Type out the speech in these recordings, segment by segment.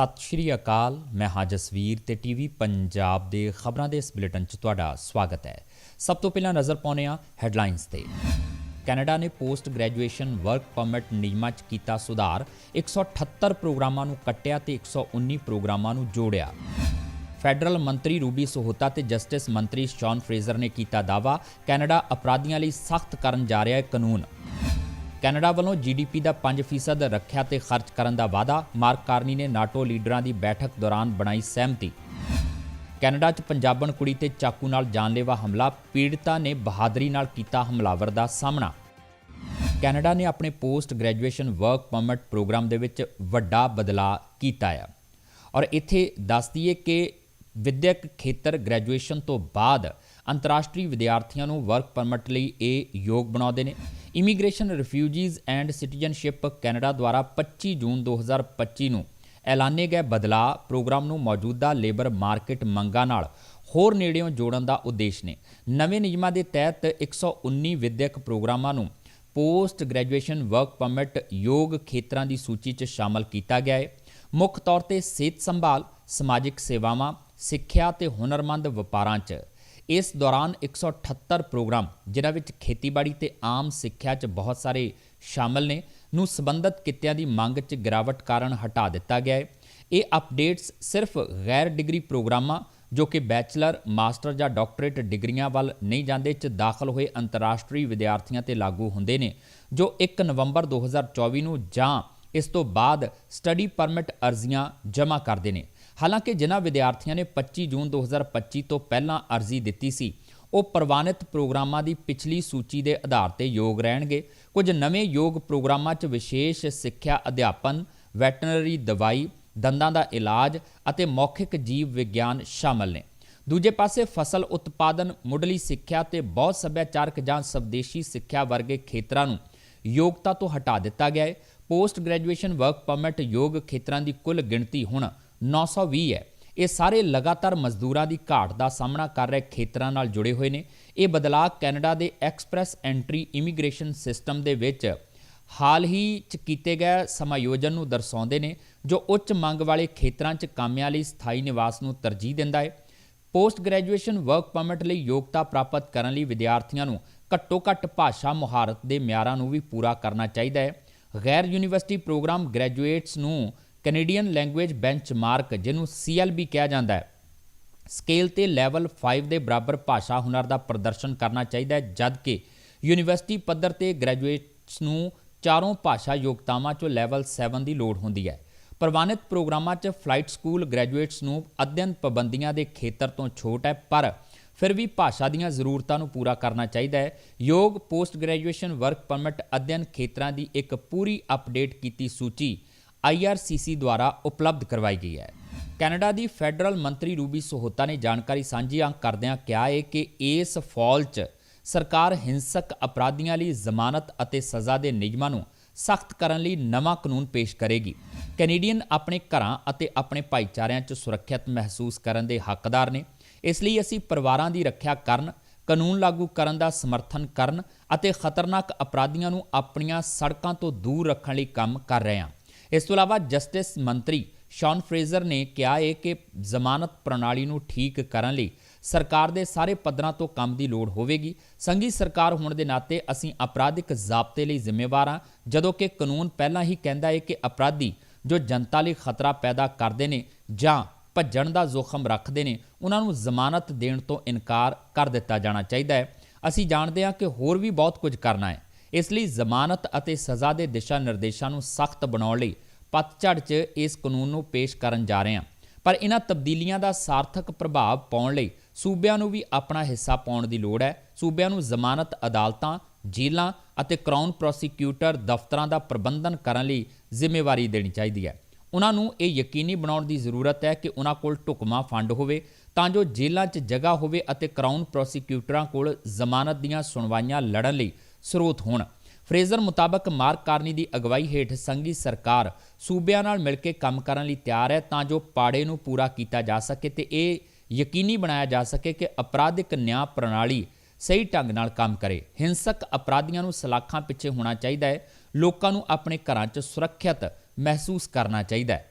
ਸਤਿ ਸ਼੍ਰੀ ਅਕਾਲ। ਮੈਂ ਹਾਂ ਜਸਵੀਰ ਤੇ ਟੀਵੀ ਪੰਜਾਬ ਦੇ ਖਬਰਾਂ ਦੇ ਇਸ ਬੁਲੇਟਿਨ 'ਚ ਤੁਹਾਡਾ ਸਵਾਗਤ ਹੈ। ਸਭ ਤੋਂ ਪਹਿਲਾਂ ਨਜ਼ਰ ਪਾਉਂਦੇ ਹਾਂ ਹੈਡਲਾਈਨਸ ਤੇ। ਕੈਨੇਡਾ ਨੇ ਪੋਸਟ ਗ੍ਰੈਜੂਏਸ਼ਨ ਵਰਕ ਪਰਮਿਟ ਨਿਯਮਾਂ 'ਚ ਕੀਤਾ ਸੁਧਾਰ। 178 ਪ੍ਰੋਗਰਾਮਾਂ ਨੂੰ ਕੱਟਿਆ ਤੇ 119 ਪ੍ਰੋਗਰਾਮਾਂ ਨੂੰ ਜੋੜਿਆ। ਫੈਡਰਲ ਮੰਤਰੀ ਰੂਬੀ ਸੋਹਤਾ ਤੇ ਜਸਟਿਸ ਮੰਤਰੀ ਸ਼ੌਨ ਫਰੇਜ਼ਰ ਨੇ ਕੀਤਾ ਦਾਵਾ ਕੈਨੇਡਾ ਅਪਰਾਧੀਆਂ ਲਈ ਸਖਤ ਕਰਨ ਜਾ ਰਿਹਾ ਹੈ ਕਾਨੂੰਨ। ਕੈਨੇਡਾ ਵੱਲੋਂ ਜੀਡੀਪੀ ਦਾ 5% ਰੱਖਿਆ ਤੇ ਖਰਚ ਕਰਨ ਦਾ ਵਾਅਦਾ, ਮਾਰਕ ਕਾਰਨੀ ਨੇ ਨਾਟੋ ਲੀਡਰਾਂ ਦੀ ਬੈਠਕ ਦੌਰਾਨ ਬਣਾਈ ਸਹਿਮਤੀ। ਕੈਨੇਡਾ 'ਚ ਪੰਜਾਬਣ ਕੁੜੀ ਤੇ ਚਾਕੂ ਨਾਲ ਜਾਨਲੇਵਾ ਹਮਲਾ, ਪੀੜਤਾ ਨੇ ਬਹਾਦਰੀ ਨਾਲ ਕੀਤਾ ਹਮਲਾਵਰ ਦਾ ਸਾਹਮਣਾ। ਕੈਨੇਡਾ ਨੇ ਆਪਣੇ post graduation work permit program ਦੇ ਵਿੱਚ ਵੱਡਾ ਬਦਲਾਅ ਕੀਤਾ ਆ। ਔਰ ਇੱਥੇ ਦੱਸ ਦਈਏ ਕਿ ਵਿਦਿਅਕ ਖੇਤਰ ਗ੍ਰੈਜੂਏਸ਼ਨ ਤੋਂ ਬਾਅਦ ਅੰਤਰਰਾਸ਼ਟਰੀ ਵਿਦਿਆਰਥੀਆਂ ਨੂੰ ਵਰਕ ਪਰਮਿਟ ਲਈ ਇਹ ਯੋਗ ਬਣਾਉਂਦੇ ਨੇ। Immigration refugees and citizenship Canada ਦੁਆਰਾ 25 ਜੂਨ 2025 ਨੂੰ ਐਲਾਨੇ ਗਏ ਬਦਲਾਅ ਪ੍ਰੋਗਰਾਮ ਨੂੰ ਮੌਜੂਦਾ ਲੇਬਰ ਮਾਰਕੀਟ ਮੰਗਾਂ ਨਾਲ ਹੋਰ ਨੇੜਿਓਂ ਜੋੜਨ ਦਾ ਉਦੇਸ਼ ਨੇ। ਨਵੇਂ ਨਿਯਮਾਂ ਦੇ ਤਹਿਤ 119 ਵਿਦਿਅਕ ਪ੍ਰੋਗਰਾਮਾਂ ਨੂੰ ਪੋਸਟ ਗ੍ਰੈਜੂਏਸ਼ਨ ਵਰਕ ਪਰਮਿਟ ਯੋਗ ਖੇਤਰਾਂ ਦੀ ਸੂਚੀ 'ਚ ਸ਼ਾਮਲ ਕੀਤਾ ਗਿਆ ਹੈ। ਮੁੱਖ ਤੌਰ ਤੇ ਸਿਹਤ ਸੰਭਾਲ, ਸਮਾਜਿਕ ਸੇਵਾਵਾਂ, ਸਿੱਖਿਆ ਤੇ ਹੁਨਰਮੰਦ ਵਪਾਰਾਂ 'ਚ ਇਸ ਦੌਰਾਨ 178 ਪ੍ਰੋਗਰਾਮ, ਜਿਨ੍ਹਾਂ ਵਿੱਚ ਖੇਤੀਬਾੜੀ ਤੇ ਆਮ ਸਿੱਖਿਆ 'ਚ ਬਹੁਤ ਸਾਰੇ ਸ਼ਾਮਲ ਨੇ, ਨੂੰ ਸੰਬੰਧਿਤ ਕਿੱਤਿਆਂ ਦੀ ਮੰਗ 'ਚ ਗਿਰਾਵਟ ਕਾਰਨ ਹਟਾ ਦਿੱਤਾ ਗਿਆ ਹੈ। ਇਹ ਅਪਡੇਟਸ ਸਿਰਫ ਗੈਰ ਡਿਗਰੀ ਪ੍ਰੋਗਰਾਮਾਂ, ਜੋ ਕਿ ਬੈਚਲਰ, ਮਾਸਟਰ ਜਾਂ ਡਾਕਟਰੇਟ ਡਿਗਰੀਆਂ ਵੱਲ ਨਹੀਂ ਜਾਂਦੇ, 'ਚ ਦਾਖਲ ਹੋਏ ਅੰਤਰਰਾਸ਼ਟਰੀ ਵਿਦਿਆਰਥੀਆਂ ਤੇ ਲਾਗੂ ਹੁੰਦੇ ਨੇ, ਜੋ 1 ਨਵੰਬਰ 2024 ਨੂੰ ਜਾਂ ਇਸ ਤੋਂ ਬਾਅਦ ਸਟੱਡੀ ਪਰਮਿਟ ਅਰਜ਼ੀਆਂ ਜਮ੍ਹਾਂ ਕਰਦੇ ਨੇ। ਹਾਲਾਂਕਿ ਜਿਨ੍ਹਾਂ ਵਿਦਿਆਰਥੀਆਂ ਨੇ 25 ਜੂਨ 2025 ਤੋਂ ਪਹਿਲਾਂ ਅਰਜ਼ੀ ਦਿੱਤੀ ਸੀ, ਉਹ ਪ੍ਰਵਾਨਿਤ ਪ੍ਰੋਗਰਾਮਾਂ ਦੀ ਪਿਛਲੀ ਸੂਚੀ ਦੇ ਆਧਾਰ ਤੇ ਯੋਗ ਰਹਿਣਗੇ। ਕੁਝ ਨਵੇਂ ਯੋਗ ਪ੍ਰੋਗਰਾਮਾਂ 'ਚ ਵਿਸ਼ੇਸ਼ ਸਿੱਖਿਆ ਅਧਿਆਪਨ, ਵੈਟਰਨਰੀ ਦਵਾਈ, ਦੰਦਾਂ ਦਾ ਇਲਾਜ ਅਤੇ ਮੌਖਿਕ ਜੀਵ ਵਿਗਿਆਨ ਸ਼ਾਮਲ ਨੇ। ਦੂਜੇ ਪਾਸੇ ਫਸਲ ਉਤਪਾਦਨ, ਮੁੱਢਲੀ ਸਿੱਖਿਆ ਤੇ ਬਹੁਤ ਸੱਭਿਆਚਾਰਕ ਜਾਂ ਸਵਦੇਸ਼ੀ ਸਿੱਖਿਆ ਵਰਗੇ ਖੇਤਰਾਂ ਨੂੰ ਯੋਗਤਾ ਤੋਂ ਹਟਾ ਦਿੱਤਾ ਗਿਆ ਹੈ ਪੋਸਟ ਗ੍ਰੈਜੂਏਸ਼ਨ ਵਰਕ ਪਰਮਿਟ ਯੋਗ ਖੇਤਰਾਂ ਦੀ ਕੁੱਲ ਗਿਣਤੀ ਹੁਣ 920 ਹੈ। ਇਹ ਸਾਰੇ ਲਗਾਤਾਰ ਮਜ਼ਦੂਰਾਂ ਦੀ ਘਾਟ ਦਾ ਸਾਹਮਣਾ ਕਰ ਰਹੇ ਖੇਤਰਾਂ ਨਾਲ ਜੁੜੇ ਹੋਏ ਨੇ। ਇਹ ਬਦਲਾਅ ਕੈਨੇਡਾ ਦੇ ਐਕਸਪ੍ਰੈਸ ਐਂਟਰੀ ਇਮੀਗ੍ਰੇਸ਼ਨ ਸਿਸਟਮ ਦੇ ਵਿੱਚ ਹਾਲ ਹੀ ਚ ਕੀਤੇ ਗਏ ਸਮਾਯੋਜਨ ਨੂੰ ਦਰਸਾਉਂਦੇ ਨੇ, ਜੋ ਉੱਚ ਮੰਗ ਵਾਲੇ ਖੇਤਰਾਂ 'ਚ ਕਾਮਿਆਂ ਲਈ ਸਥਾਈ ਨਿਵਾਸ ਨੂੰ ਤਰਜੀਹ ਦਿੰਦਾ ਹੈ। ਪੋਸਟ ਗ੍ਰੈਜੂਏਸ਼ਨ ਵਰਕ ਪਰਮਿਟ ਲਈ ਯੋਗਤਾ ਪ੍ਰਾਪਤ ਕਰਨ ਲਈ ਵਿਦਿਆਰਥੀਆਂ ਨੂੰ ਘੱਟੋ-ਘੱਟ ਭਾਸ਼ਾ ਮੁਹਾਰਤ ਦੇ ਮਿਆਰਾਂ ਨੂੰ ਵੀ ਪੂਰਾ ਕਰਨਾ ਚਾਹੀਦਾ ਹੈ। ਗੈਰ ਯੂਨੀਵਰਸਿਟੀ ਪ੍ਰੋਗਰਾਮ ਗ੍ਰੈਜੂਏਟਸ ਨੂੰ ਕੈਨੇਡੀਅਨ ਲੈਂਗੁਏਜ ਬੈਂਚਮਾਰਕ, ਜਿਹਨੂੰ CLB ਕਿਹਾ ਜਾਂਦਾ ਹੈ। ਸਕੇਲ ਤੇ ਲੈਵਲ 5 ਦੇ ਬਰਾਬਰ ਭਾਸ਼ਾ ਹੁਨਰ ਦਾ ਪ੍ਰਦਰਸ਼ਨ ਕਰਨਾ ਚਾਹੀਦਾ ਹੈ, ਜਦਕਿ ਯੂਨੀਵਰਸਿਟੀ ਪੱਧਰ ਤੇ ਗ੍ਰੈਜੂਏਟਸ ਨੂੰ ਚਾਰੋਂ ਭਾਸ਼ਾ ਯੋਗਤਾਵਾਂ ਚੋਂ ਲੈਵਲ 7 ਦੀ ਲੋੜ ਹੁੰਦੀ ਹੈ। ਪ੍ਰਵਾਨਿਤ ਪ੍ਰੋਗਰਾਮਾਂ 'ਚ ਫਲਾਈਟ ਸਕੂਲ ਗ੍ਰੈਜੂਏਟਸ ਨੂੰ ਅਧਿਐਨ ਪਾਬੰਦੀਆਂ ਦੇ ਖੇਤਰ ਤੋਂ ਛੋਟ ਹੈ, ਪਰ ਫਿਰ ਵੀ ਭਾਸ਼ਾ ਦੀਆਂ ਜ਼ਰੂਰਤਾਂ ਨੂੰ ਪੂਰਾ ਕਰਨਾ ਚਾਹੀਦਾ ਹੈ। ਯੋਗ ਪੋਸਟ ਗ੍ਰੈਜੂਏਸ਼ਨ ਵਰਕ ਪਰਮਿਟ ਅਧਿਐਨ ਖੇਤਰਾਂ ਦੀ ਇੱਕ ਪੂਰੀ ਅਪਡੇਟ ਕੀਤੀ ਸੂਚੀ IRCC ਦੁਆਰਾ ਉਪਲਬਧ ਕਰਵਾਈ ਗਈ ਹੈ। ਕੈਨੇਡਾ ਦੀ ਫੈਡਰਲ ਮੰਤਰੀ ਰੂਬੀ ਸੋਹਤਾ ਨੇ ਜਾਣਕਾਰੀ ਸਾਂਝੀ ਕਰਦਿਆਂ ਕਿਹਾ ਹੈ ਕਿ ਇਸ ਫੌਲ 'ਚ ਸਰਕਾਰ ਹਿੰਸਕ ਅਪਰਾਧੀਆਂ ਲਈ ਜ਼ਮਾਨਤ ਅਤੇ ਸਜ਼ਾ ਦੇ ਨਿਯਮਾਂ ਨੂੰ ਸਖਤ ਕਰਨ ਲਈ ਨਵਾਂ ਕਾਨੂੰਨ ਪੇਸ਼ ਕਰੇਗੀ। ਕੈਨੇਡੀਅਨ ਆਪਣੇ ਘਰਾਂ ਅਤੇ ਆਪਣੇ ਭਾਈਚਾਰਿਆਂ 'ਚ ਸੁਰੱਖਿਅਤ ਮਹਿਸੂਸ ਕਰਨ ਦੇ ਹੱਕਦਾਰ ਨੇ। ਇਸ ਲਈ ਅਸੀਂ ਪਰਿਵਾਰਾਂ ਦੀ ਰੱਖਿਆ ਕਰਨ, ਕਾਨੂੰਨ ਲਾਗੂ ਕਰਨ ਦਾ ਸਮਰਥਨ ਕਰਨ ਅਤੇ ਖਤਰਨਾਕ ਅਪਰਾਧੀਆਂ ਨੂੰ ਆਪਣੀਆਂ ਸੜਕਾਂ ਤੋਂ ਦੂਰ ਰੱਖਣ ਲਈ ਕੰਮ ਕਰ ਰਹੇ ਹਾਂ। ਇਸ ਤੋਂ ਇਲਾਵਾ ਜਸਟਿਸ ਮੰਤਰੀ ਸ਼ੌਨ ਫਰੇਜ਼ਰ ਨੇ ਕਿਹਾ ਹੈ ਕਿ ਜ਼ਮਾਨਤ ਪ੍ਰਣਾਲੀ ਨੂੰ ਠੀਕ ਕਰਨ ਲਈ ਸਰਕਾਰ ਦੇ ਸਾਰੇ ਪੱਧਰਾਂ ਤੋਂ ਕੰਮ ਦੀ ਲੋੜ ਹੋਵੇਗੀ। ਸੰਘੀ ਸਰਕਾਰ ਹੋਣ ਦੇ ਨਾਤੇ ਅਸੀਂ ਅਪਰਾਧਿਕ ਜ਼ਾਬਤੇ ਲਈ ਜ਼ਿੰਮੇਵਾਰ ਹਾਂ, ਜਦੋਂ ਕਿ ਕਾਨੂੰਨ ਪਹਿਲਾਂ ਹੀ ਕਹਿੰਦਾ ਹੈ ਕਿ ਅਪਰਾਧੀ ਜੋ ਜਨਤਾ ਲਈ ਖਤਰਾ ਪੈਦਾ ਕਰਦੇ ਨੇ ਜਾਂ ਭੱਜਣ ਦਾ ਜ਼ੋਖਮ ਰੱਖਦੇ ਨੇ, ਉਹਨਾਂ ਨੂੰ ਜ਼ਮਾਨਤ ਦੇਣ ਤੋਂ ਇਨਕਾਰ ਕਰ ਦਿੱਤਾ ਜਾਣਾ ਚਾਹੀਦਾ ਹੈ। ਅਸੀਂ ਜਾਣਦੇ ਹਾਂ ਕਿ ਹੋਰ ਵੀ ਬਹੁਤ ਕੁਝ ਕਰਨਾ ਹੈ। ਇਸ ਲਈ ਜ਼ਮਾਨਤ ਅਤੇ ਸਜ਼ਾ ਦੇ ਦਿਸ਼ਾ ਨਿਰਦੇਸ਼ਾਂ ਨੂੰ ਸਖਤ ਬਣਾਉਣ ਲਈ ਪਤਝੜ 'ਚ ਇਸ ਕਾਨੂੰਨ ਨੂੰ ਪੇਸ਼ ਕਰਨ ਜਾ ਰਹੇ ਹਾਂ। ਪਰ ਇਹਨਾਂ ਤਬਦੀਲੀਆਂ ਦਾ ਸਾਰਥਕ ਪ੍ਰਭਾਵ ਪਾਉਣ ਲਈ ਸੂਬਿਆਂ ਨੂੰ ਵੀ ਆਪਣਾ ਹਿੱਸਾ ਪਾਉਣ ਦੀ ਲੋੜ ਹੈ। ਸੂਬਿਆਂ ਨੂੰ ਜ਼ਮਾਨਤ ਅਦਾਲਤਾਂ, ਜੇਲ੍ਹਾਂ ਅਤੇ ਕਰਾਊਨ ਪ੍ਰੋਸੀਕਿਊਟਰ ਦਫ਼ਤਰਾਂ ਦਾ ਪ੍ਰਬੰਧਨ ਕਰਨ ਲਈ ਜ਼ਿੰਮੇਵਾਰੀ ਦੇਣੀ ਚਾਹੀਦੀ ਹੈ। ਉਹਨਾਂ ਨੂੰ ਇਹ ਯਕੀਨੀ ਬਣਾਉਣ ਦੀ ਜ਼ਰੂਰਤ ਹੈ ਕਿ ਉਹਨਾਂ ਕੋਲ ਢੁਕਮਾ ਫੰਡ ਹੋਵੇ, ਤਾਂ ਜੋ ਜੇਲ੍ਹਾਂ 'ਚ ਜਗ੍ਹਾ ਹੋਵੇ ਅਤੇ ਕਰਾਊਨ ਪ੍ਰੋਸੀਕਿਊਟਰਾਂ ਕੋਲ ਜ਼ਮਾਨਤ ਦੀਆਂ ਸੁਣਵਾਈਆਂ ਲੜਨ ਲਈ ਸਰੋਤ ਹੋਣ। ਫਰੇਜ਼ਰ ਮੁਤਾਬਕ ਮਾਰਕ ਕਾਰਨੀ ਦੀ ਅਗਵਾਈ ਹੇਠ ਸੰਘੀ ਸਰਕਾਰ ਸੂਬਿਆਂ ਨਾਲ ਮਿਲ ਕੇ ਕੰਮ ਕਰਨ ਲਈ ਤਿਆਰ ਹੈ ਤਾਂ ਜੋ ਪਾੜੇ ਨੂੰ ਪੂਰਾ ਕੀਤਾ ਜਾ ਸਕੇ ਤੇ ਇਹ ਯਕੀਨੀ ਬਣਾਇਆ ਜਾ ਸਕੇ ਕਿ ਅਪਰਾਧਿਕ ਨਿਆਂ ਪ੍ਰਣਾਲੀ ਸਹੀ ਢੰਗ ਨਾਲ ਕੰਮ ਕਰੇ। ਹਿੰਸਕ ਅਪਰਾਧੀਆਂ ਨੂੰ ਸਲਾਖਾਂ ਪਿੱਛੇ ਹੋਣਾ ਚਾਹੀਦਾ ਹੈ। ਲੋਕਾਂ ਨੂੰ ਆਪਣੇ ਘਰਾਂ 'ਚ ਸੁਰੱਖਿਅਤ ਮਹਿਸੂਸ ਕਰਨਾ ਚਾਹੀਦਾ ਹੈ।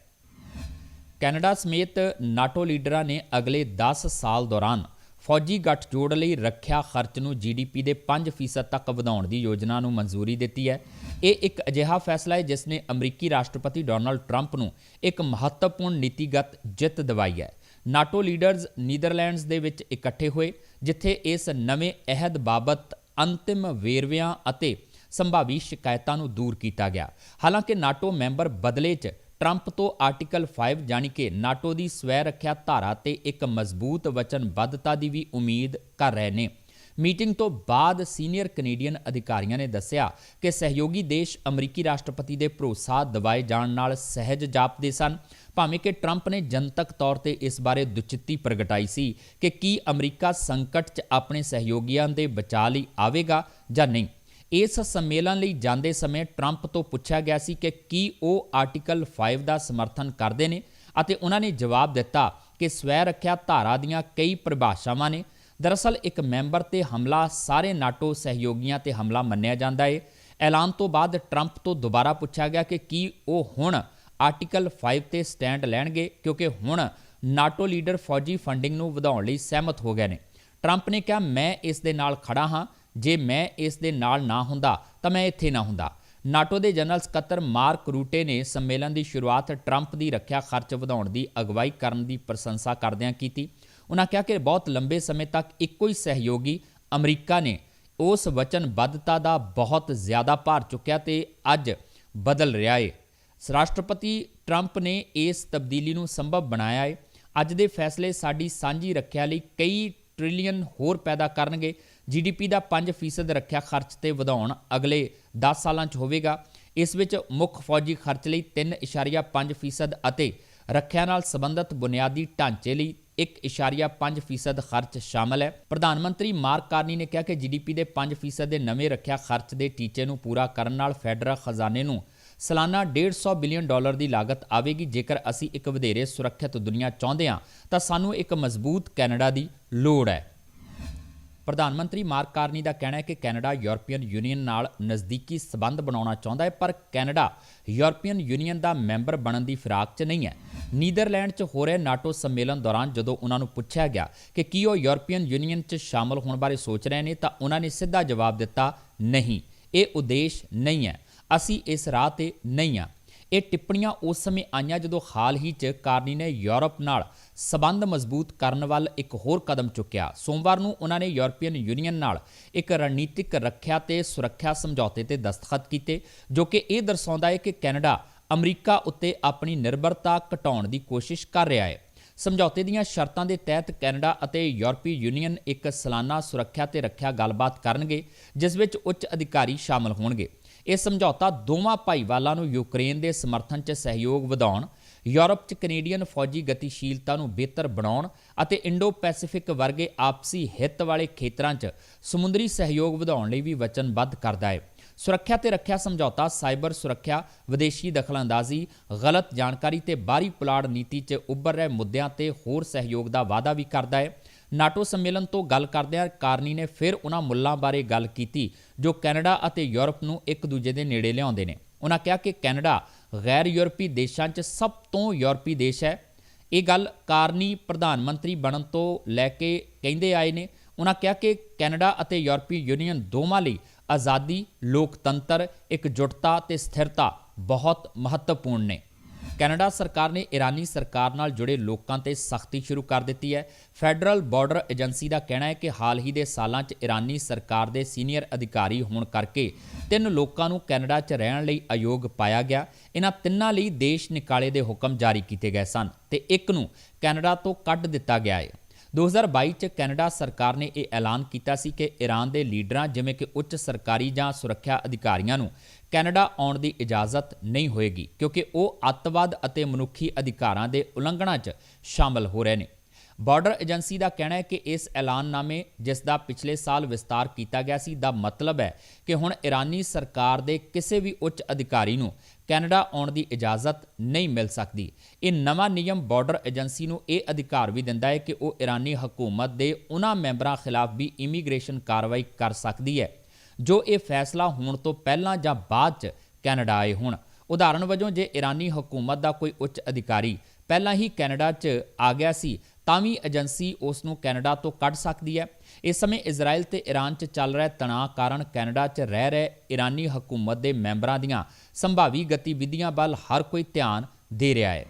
ਕੈਨੇਡਾ ਸਮੇਤ ਨਾਟੋ ਲੀਡਰਾਂ ਨੇ ਅਗਲੇ 10 ਸਾਲ ਦੌਰਾਨ ਫੌਜੀ ਗੱਠਜੋੜ ਲਈ ਰੱਖਿਆ ਖਰਚ ਨੂੰ ਜੀਡੀਪੀ ਦੇ 5% ਤੱਕ ਵਧਾਉਣ ਦੀ ਯੋਜਨਾ ਨੂੰ ਮਨਜ਼ੂਰੀ ਦਿੱਤੀ ਹੈ। ਇਹ ਇੱਕ ਅਜਿਹਾ ਫੈਸਲਾ ਹੈ ਜਿਸ ਨੇ ਅਮਰੀਕੀ ਰਾਸ਼ਟਰਪਤੀ ਡੋਨਲਡ ਟਰੰਪ ਨੂੰ ਇੱਕ ਮਹੱਤਵਪੂਰਨ ਨੀਤੀਗਤ ਜਿੱਤ ਦਿਵਾਈ ਹੈ। ਨਾਟੋ ਲੀਡਰਜ਼ ਨੀਦਰਲੈਂਡਸ ਦੇ ਵਿੱਚ ਇਕੱਠੇ ਹੋਏ, ਜਿੱਥੇ ਇਸ ਨਵੇਂ ਅਹਿਦ ਬਾਬਤ ਅੰਤਿਮ ਵੇਰਵਿਆਂ ਅਤੇ ਸੰਭਾਵੀ ਸ਼ਿਕਾਇਤਾਂ ਨੂੰ ਦੂਰ ਕੀਤਾ ਗਿਆ। ਹਾਲਾਂਕਿ ਨਾਟੋ ਮੈਂਬਰ ਬਦਲੇ 'ਚ ਟਰੰਪ ਤੋਂ ਆਰਟੀਕਲ 5 ਜਾਣੀ ਕਿ ਨਾਟੋ ਦੀ ਸਵੈ ਰੱਖਿਆ ਧਾਰਾ ਤੇ ਇੱਕ ਮਜ਼ਬੂਤ ਵਚਨਬੱਧਤਾ ਦੀ ਵੀ ਉਮੀਦ ਕਰ ਰਹੇ ਨੇ। ਮੀਟਿੰਗ ਤੋਂ ਬਾਅਦ ਸੀਨੀਅਰ ਕੈਨੇਡੀਅਨ ਅਧਿਕਾਰੀਆਂ ਨੇ ਦੱਸਿਆ ਕਿ ਸਹਿਯੋਗੀ ਦੇਸ਼ ਅਮਰੀਕੀ ਰਾਸ਼ਟਰਪਤੀ ਦੇ ਭਰੋਸਾ ਦਿਵਾਏ ਜਾਣ ਨਾਲ ਸਹਿਜ ਜਾਪਦੇ ਸਨ, ਭਾਵੇਂ ਕਿ ਟਰੰਪ ਨੇ ਜਨਤਕ ਤੌਰ ਤੇ ਇਸ ਬਾਰੇ ਦੁਚਿੱਤੀ ਪ੍ਰਗਟਾਈ ਸੀ ਕਿ ਕੀ ਅਮਰੀਕਾ ਸੰਕਟ 'ਚ ਆਪਣੇ ਸਹਿਯੋਗੀਆਂ ਦੇ ਬਚਾਅ ਲਈ ਆਵੇਗਾ ਜਾਂ ਨਹੀਂ। ਇਸ ਸੰਮੇਲਨ ਲਈ ਜਾਂਦੇ ਸਮੇਂ ਟਰੰਪ ਤੋਂ ਪੁੱਛਿਆ ਗਿਆ ਸੀ ਕਿ ਕੀ ਉਹ ਆਰਟੀਕਲ 5 ਦਾ ਸਮਰਥਨ ਕਰਦੇ ਨੇ ਅਤੇ ਉਹਨਾਂ ਨੇ ਜਵਾਬ ਦਿੱਤਾ ਕਿ ਸਵੈ ਰੱਖਿਆ ਧਾਰਾ ਦੀਆਂ ਕਈ ਪਰਿਭਾਸ਼ਾਵਾਂ ਨੇ। ਦਰਅਸਲ ਇੱਕ ਮੈਂਬਰ ਤੇ ਹਮਲਾ, ਸਾਰੇ ਨਾਟੋ ਸਹਿਯੋਗੀਆਂ ਤੇ ਹਮਲਾ ਮੰਨਿਆ ਜਾਂਦਾ ਹੈ ਐਲਾਨ ਤੋਂ ਬਾਅਦ ਟਰੰਪ ਤੋਂ ਦੁਬਾਰਾ ਪੁੱਛਿਆ ਗਿਆ ਕਿ ਕੀ ਉਹ ਹੁਣ ਆਰਟੀਕਲ 5 ਤੇ ਸਟੈਂਡ ਲੈਣਗੇ, ਕਿਉਂਕਿ ਹੁਣ ਨਾਟੋ ਲੀਡਰ ਫੌਜੀ ਫੰਡਿੰਗ ਨੂੰ ਵਧਾਉਣ ਲਈ ਸਹਿਮਤ ਹੋ ਗਏ ਨੇ। ਟਰੰਪ ਨੇ ਕਿਹਾ, ਮੈਂ ਇਸ ਦੇ ਨਾਲ ਖੜਾ ਹਾਂ। ਜੇ ਮੈਂ ਇਸ ਦੇ ਨਾਲ ਨਾ ਹੁੰਦਾ, ਤਾਂ ਮੈਂ ਇੱਥੇ ਨਾ ਹੁੰਦਾ। ਨਾਟੋ ਦੇ ਜਨਰਲ ਸਕੱਤਰ ਮਾਰਕ ਰੂਟੇ ਨੇ ਸੰਮੇਲਨ ਦੀ ਸ਼ੁਰੂਆਤ ਟਰੰਪ ਦੀ ਰੱਖਿਆ ਖਰਚ ਵਧਾਉਣ ਦੀ ਅਗਵਾਈ ਕਰਨ ਦੀ ਪ੍ਰਸ਼ੰਸਾ ਕਰਦਿਆਂ ਕੀਤੀ। ਉਹਨਾਂ ਕਿਹਾ ਕਿ ਬਹੁਤ ਲੰਬੇ ਸਮੇਂ ਤੱਕ ਇੱਕੋ ਹੀ ਸਹਿਯੋਗੀ ਅਮਰੀਕਾ ਨੇ ਉਸ ਵਚਨਬੱਧਤਾ ਦਾ ਬਹੁਤ ਜ਼ਿਆਦਾ ਭਾਰ ਚੁੱਕਿਆ ਤੇ ਅੱਜ ਬਦਲ ਰਿਹਾ ਏ। ਰਾਸ਼ਟਰਪਤੀ ਟਰੰਪ ਨੇ ਇਸ ਤਬਦੀਲੀ ਨੂੰ ਸੰਭਵ ਬਣਾਇਆ ਏ। ਅੱਜ ਦੇ ਫੈਸਲੇ ਸਾਡੀ ਸਾਂਝੀ ਰੱਖਿਆ ਲਈ ਕਈ ਟ੍ਰਿਲੀਅਨ ਹੋਰ ਪੈਦਾ ਕਰਨਗੇ। ਜੀਡੀਪੀ ਦਾ 5% ਰੱਖਿਆ ਖਰਚ ਤੇ ਵਧਾਉਣ ਅਗਲੇ 10 ਸਾਲਾਂ 'ਚ ਹੋਵੇਗਾ। ਇਸ ਵਿੱਚ ਮੁੱਖ ਫੌਜੀ ਖਰਚ ਲਈ 3.5% ਅਤੇ ਰੱਖਿਆ ਨਾਲ ਸੰਬੰਧਿਤ ਬੁਨਿਆਦੀ ਢਾਂਚੇ ਲਈ 1.5% ਖਰਚ ਸ਼ਾਮਲ ਹੈ। ਪ੍ਰਧਾਨ ਮੰਤਰੀ ਮਾਰਕ ਕਾਰਨੀ ਨੇ ਕਿਹਾ ਕਿ ਜੀਡੀਪੀ ਦੇ 5% ਦੇ ਨਵੇਂ ਰੱਖਿਆ ਖਰਚ ਦੇ ਟੀਚੇ ਨੂੰ ਪੂਰਾ ਕਰਨ ਨਾਲ ਫੈਡਰਲ ਖਜ਼ਾਨੇ ਨੂੰ ਸਾਲਾਨਾ 150 ਬਿਲੀਅਨ ਡਾਲਰ ਦੀ ਲਾਗਤ ਆਵੇਗੀ। ਜੇਕਰ ਅਸੀਂ ਇੱਕ ਵਧੇਰੇ ਸੁਰੱਖਿਅਤ ਦੁਨੀਆ ਚਾਹੁੰਦੇ ਹਾਂ, ਤਾਂ ਸਾਨੂੰ ਇੱਕ ਮਜ਼ਬੂਤ ਕੈਨੇਡਾ ਦੀ ਲੋੜ ਹੈ। ਪ੍ਰਧਾਨ ਮੰਤਰੀ ਮਾਰਕ ਕਾਰਨੀ ਦਾ ਕਹਿਣਾ ਹੈ ਕਿ ਕੈਨੇਡਾ ਯੂਰਪੀਅਨ ਯੂਨੀਅਨ ਨਾਲ ਨਜ਼ਦੀਕੀ ਸਬੰਧ ਬਣਾਉਣਾ ਚਾਹੁੰਦਾ ਹੈ, ਪਰ ਕੈਨੇਡਾ ਯੂਰਪੀਅਨ ਯੂਨੀਅਨ ਦਾ ਮੈਂਬਰ ਬਣਨ ਦੀ ਫਿਰਾਕ 'ਚ ਨਹੀਂ ਹੈ। ਨੀਦਰਲੈਂਡ 'ਚ ਹੋ ਰਹੇ ਨਾਟੋ ਸੰਮੇਲਨ ਦੌਰਾਨ ਜਦੋਂ ਉਹਨਾਂ ਨੂੰ ਪੁੱਛਿਆ ਗਿਆ ਕਿ ਕੀ ਉਹ ਯੂਰਪੀਅਨ ਯੂਨੀਅਨ 'ਚ ਸ਼ਾਮਲ ਹੋਣ ਬਾਰੇ ਸੋਚ ਰਹੇ ਨੇ, ਤਾਂ ਉਹਨਾਂ ਨੇ ਸਿੱਧਾ ਜਵਾਬ ਦਿੱਤਾ, ਨਹੀਂ, ਇਹ ਉਦੇਸ਼ ਨਹੀਂ ਹੈ। ਅਸੀਂ ਇਸ ਰਾਹ ਤੇ ਨਹੀਂ ਹਾਂ। ਇਹ ਟਿੱਪਣੀਆਂ ਉਸ ਸਮੇਂ ਆਈਆਂ ਜਦੋਂ ਹਾਲ ਹੀ 'ਚ ਕਾਰਨੀ ਨੇ ਯੂਰਪ ਨਾਲ ਸਬੰਧ ਮਜ਼ਬੂਤ ਕਰਨ ਵੱਲ ਇੱਕ ਹੋਰ ਕਦਮ ਚੁੱਕਿਆ। ਸੋਮਵਾਰ ਨੂੰ ਉਹਨਾਂ ਨੇ ਯੂਰਪੀਅਨ ਯੂਨੀਅਨ ਨਾਲ ਇੱਕ ਰਣਨੀਤਿਕ ਰੱਖਿਆ ਤੇ ਸੁਰੱਖਿਆ ਸਮਝੌਤੇ ਤੇ ਦਸਤਖਤ ਕੀਤੇ, ਜੋ ਕਿ ਇਹ ਦਰਸਾਉਂਦਾ ਹੈ ਕਿ ਕੈਨੇਡਾ ਅਮਰੀਕਾ ਉੱਤੇ ਆਪਣੀ ਨਿਰਭਰਤਾ ਘਟਾਉਣ ਦੀ ਕੋਸ਼ਿਸ਼ ਕਰ ਰਿਹਾ ਹੈ। ਸਮਝੌਤੇ ਦੀਆਂ ਸ਼ਰਤਾਂ ਦੇ ਤਹਿਤ ਕੈਨੇਡਾ ਅਤੇ ਯੂਰਪੀ ਯੂਨੀਅਨ ਇੱਕ ਸਾਲਾਨਾ ਸੁਰੱਖਿਆ ਤੇ ਰੱਖਿਆ ਗੱਲਬਾਤ ਕਰਨਗੇ, ਜਿਸ ਵਿੱਚ ਉੱਚ ਅਧਿਕਾਰੀ ਸ਼ਾਮਲ ਹੋਣਗੇ। ਇਹ ਸਮਝੌਤਾ ਦੋਵਾਂ ਭਾਈਵਾਲਾਂ ਨੂੰ ਯੂਕਰੇਨ ਦੇ ਸਮਰਥਨ 'ਚ ਸਹਿਯੋਗ ਵਧਾਉਣ, ਯੂਰਪ 'ਚ ਕੈਨੇਡੀਅਨ ਫੌਜੀ ਗਤੀਸ਼ੀਲਤਾ ਨੂੰ ਬਿਹਤਰ ਬਣਾਉਣ ਅਤੇ ਇੰਡੋ ਪੈਸੀਫਿਕ ਵਰਗੇ ਆਪਸੀ ਹਿੱਤ ਵਾਲੇ ਖੇਤਰਾਂ 'ਚ ਸਮੁੰਦਰੀ ਸਹਿਯੋਗ ਵਧਾਉਣ ਲਈ ਵੀ ਵਚਨਬੱਧ ਕਰਦਾ ਹੈ। ਸੁਰੱਖਿਆ ਤੇ ਰੱਖਿਆ ਸਮਝੌਤਾ ਸਾਈਬਰ ਸੁਰੱਖਿਆ, ਵਿਦੇਸ਼ੀ ਦਖਲਅੰਦਾਜ਼ੀ, ਗਲਤ ਜਾਣਕਾਰੀ ਤੇ ਬਾਹਰੀ ਪੁਲਾੜ ਨੀਤੀ 'ਚ ਉੱਭਰ ਰਹੇ ਮੁੱਦਿਆਂ ਤੇ ਹੋਰ ਸਹਿਯੋਗ ਦਾ ਵਾਅਦਾ ਵੀ ਕਰਦਾ ਹੈ। ਨਾਟੋ ਸੰਮੇਲਨ ਤੋਂ ਗੱਲ ਕਰਦਿਆਂ ਕਾਰਨੀ ਨੇ ਫਿਰ ਉਹਨਾਂ ਮੁੱਲਾਂ ਬਾਰੇ ਗੱਲ ਕੀਤੀ, ਜੋ ਕੈਨੇਡਾ ਅਤੇ ਯੂਰਪ ਨੂੰ ਇੱਕ ਦੂਜੇ ਦੇ ਨੇੜੇ ਲਿਆਉਂਦੇ ਨੇ। ਉਹਨਾਂ ਕਿਹਾ ਕਿ ਕੈਨੇਡਾ ਗੈਰ ਯੂਰਪੀ ਦੇਸ਼ਾਂ 'ਚ ਸਭ ਤੋਂ ਯੂਰਪੀ ਦੇਸ਼ ਹੈ। ਇਹ ਗੱਲ ਕਾਰਨੀ ਪ੍ਰਧਾਨ ਮੰਤਰੀ ਬਣਨ ਤੋਂ ਲੈ ਕੇ ਕਹਿੰਦੇ ਆਏ ਨੇ। ਉਹਨਾਂ ਕਿਹਾ ਕਿ ਕੈਨੇਡਾ ਅਤੇ ਯੂਰਪੀ ਯੂਨੀਅਨ ਦੋਵਾਂ ਲਈ ਆਜ਼ਾਦੀ, ਲੋਕਤੰਤਰ, ਇਕਜੁੱਟਤਾ ਤੇ ਸਥਿਰਤਾ ਬਹੁਤ ਮਹੱਤਵਪੂਰਨ ਨੇ। ਕੈਨੇਡਾ ਸਰਕਾਰ ਨੇ ਇਰਾਨੀ ਸਰਕਾਰ ਨਾਲ ਜੁੜੇ ਲੋਕਾਂ ਤੇ ਸਖਤੀ ਸ਼ੁਰੂ ਕਰ ਦਿੱਤੀ ਹੈ। ਫੈਡਰਲ ਬਾਰਡਰ ਏਜੰਸੀ ਦਾ ਕਹਿਣਾ ਹੈ ਕਿ ਹਾਲ ਹੀ ਦੇ ਸਾਲਾਂ 'ਚ ਇਰਾਨੀ ਸਰਕਾਰ ਦੇ ਸੀਨੀਅਰ ਅਧਿਕਾਰੀ ਹੋਣ ਕਰਕੇ ਤਿੰਨ ਲੋਕਾਂ ਨੂੰ ਕੈਨੇਡਾ 'ਚ ਰਹਿਣ ਲਈ ਅਯੋਗ ਪਾਇਆ ਗਿਆ। ਇਹਨਾਂ ਤਿੰਨਾਂ ਲਈ ਦੇਸ਼ ਨਿਕਾਲੇ ਦੇ ਹੁਕਮ ਜਾਰੀ ਕੀਤੇ ਗਏ ਸਨ ਤੇ ਇੱਕ ਨੂੰ ਕੈਨੇਡਾ ਤੋਂ ਕੱਢ ਦਿੱਤਾ ਗਿਆ ਹੈ। 2022 ਚ ਕੈਨੇਡਾ ਸਰਕਾਰ ਨੇ ਇਹ ਐਲਾਨ ਕੀਤਾ ਸੀ ਕਿ ਈਰਾਨ ਦੇ ਲੀਡਰਾਂ ਜਿਵੇਂ ਕਿ ਉੱਚ ਸਰਕਾਰੀ ਜਾਂ ਸੁਰੱਖਿਆ ਅਧਿਕਾਰੀਆਂ ਨੂੰ ਕੈਨੇਡਾ ਆਉਣ ਦੀ ਇਜਾਜ਼ਤ ਨਹੀਂ ਹੋਏਗੀ, ਕਿਉਂਕਿ ਉਹ ਅੱਤਵਾਦ ਅਤੇ ਮਨੁੱਖੀ ਅਧਿਕਾਰਾਂ ਦੇ ਉਲੰਘਣਾ 'ਚ ਸ਼ਾਮਲ ਹੋ ਰਹੇ ਨੇ। ਬਾਰਡਰ ਏਜੰਸੀ ਦਾ ਕਹਿਣਾ ਹੈ ਕਿ ਇਸ ਐਲਾਨਨਾਮੇ, ਜਿਸ ਦਾ ਪਿਛਲੇ ਸਾਲ ਵਿਸਤਾਰ ਕੀਤਾ ਗਿਆ ਸੀ, ਦਾ ਮਤਲਬ ਹੈ ਕਿ ਹੁਣ ਇਰਾਨੀ ਸਰਕਾਰ ਦੇ ਕਿਸੇ ਵੀ ਉੱਚ ਅਧਿਕਾਰੀ ਨੂੰ ਕੈਨੇਡਾ ਆਉਣ ਦੀ ਇਜਾਜ਼ਤ ਨਹੀਂ ਮਿਲ ਸਕਦੀ। ਇਹ ਨਵਾਂ ਨਿਯਮ ਬਾਰਡਰ ਏਜੰਸੀ ਨੂੰ ਇਹ ਅਧਿਕਾਰ ਵੀ ਦਿੰਦਾ ਹੈ ਕਿ ਉਹ ਇਰਾਨੀ ਹਕੂਮਤ ਦੇ ਉਹਨਾਂ ਮੈਂਬਰਾਂ ਖਿਲਾਫ ਵੀ ਇਮੀਗ੍ਰੇਸ਼ਨ ਕਾਰਵਾਈ ਕਰ ਸਕਦੀ ਹੈ, ਜੋ ਇਹ ਫੈਸਲਾ ਹੋਣ ਤੋਂ ਪਹਿਲਾਂ ਜਾਂ ਬਾਅਦ ਚ ਕੈਨੇਡਾ ਆਏ ਹੋਣ। ਉਦਾਹਰਣ ਵਜੋਂ, ਜੇ ਇਰਾਨੀ ਹਕੂਮਤ ਦਾ ਕੋਈ ਉੱਚ ਅਧਿਕਾਰੀ ਪਹਿਲਾਂ ਹੀ ਕੈਨੇਡਾ 'ਚ ਆ ਗਿਆ ਸੀ ਤਾਂ ਵੀ ਏਜੰਸੀ ਉਸ ਨੂੰ ਕੈਨੇਡਾ ਤੋਂ ਕੱਢ ਸਕਦੀ ਹੈ। ਇਸ ਸਮੇਂ ਇਜ਼ਰਾਈਲ ਤੇ ਈਰਾਨ 'ਚ ਚੱਲ ਰਿਹਾ ਤਣਾਅ ਕਾਰਨ ਕੈਨੇਡਾ 'ਚ ਰਹਿ ਰਹੇ ਈਰਾਨੀ ਹਕੂਮਤ ਦੇ ਮੈਂਬਰਾਂ ਦੀਆਂ ਸੰਭਾਵੀ ਗਤੀਵਿਧੀਆਂ ਵੱਲ ਹਰ ਕੋਈ ਧਿਆਨ ਦੇ ਰਿਹਾ ਹੈ।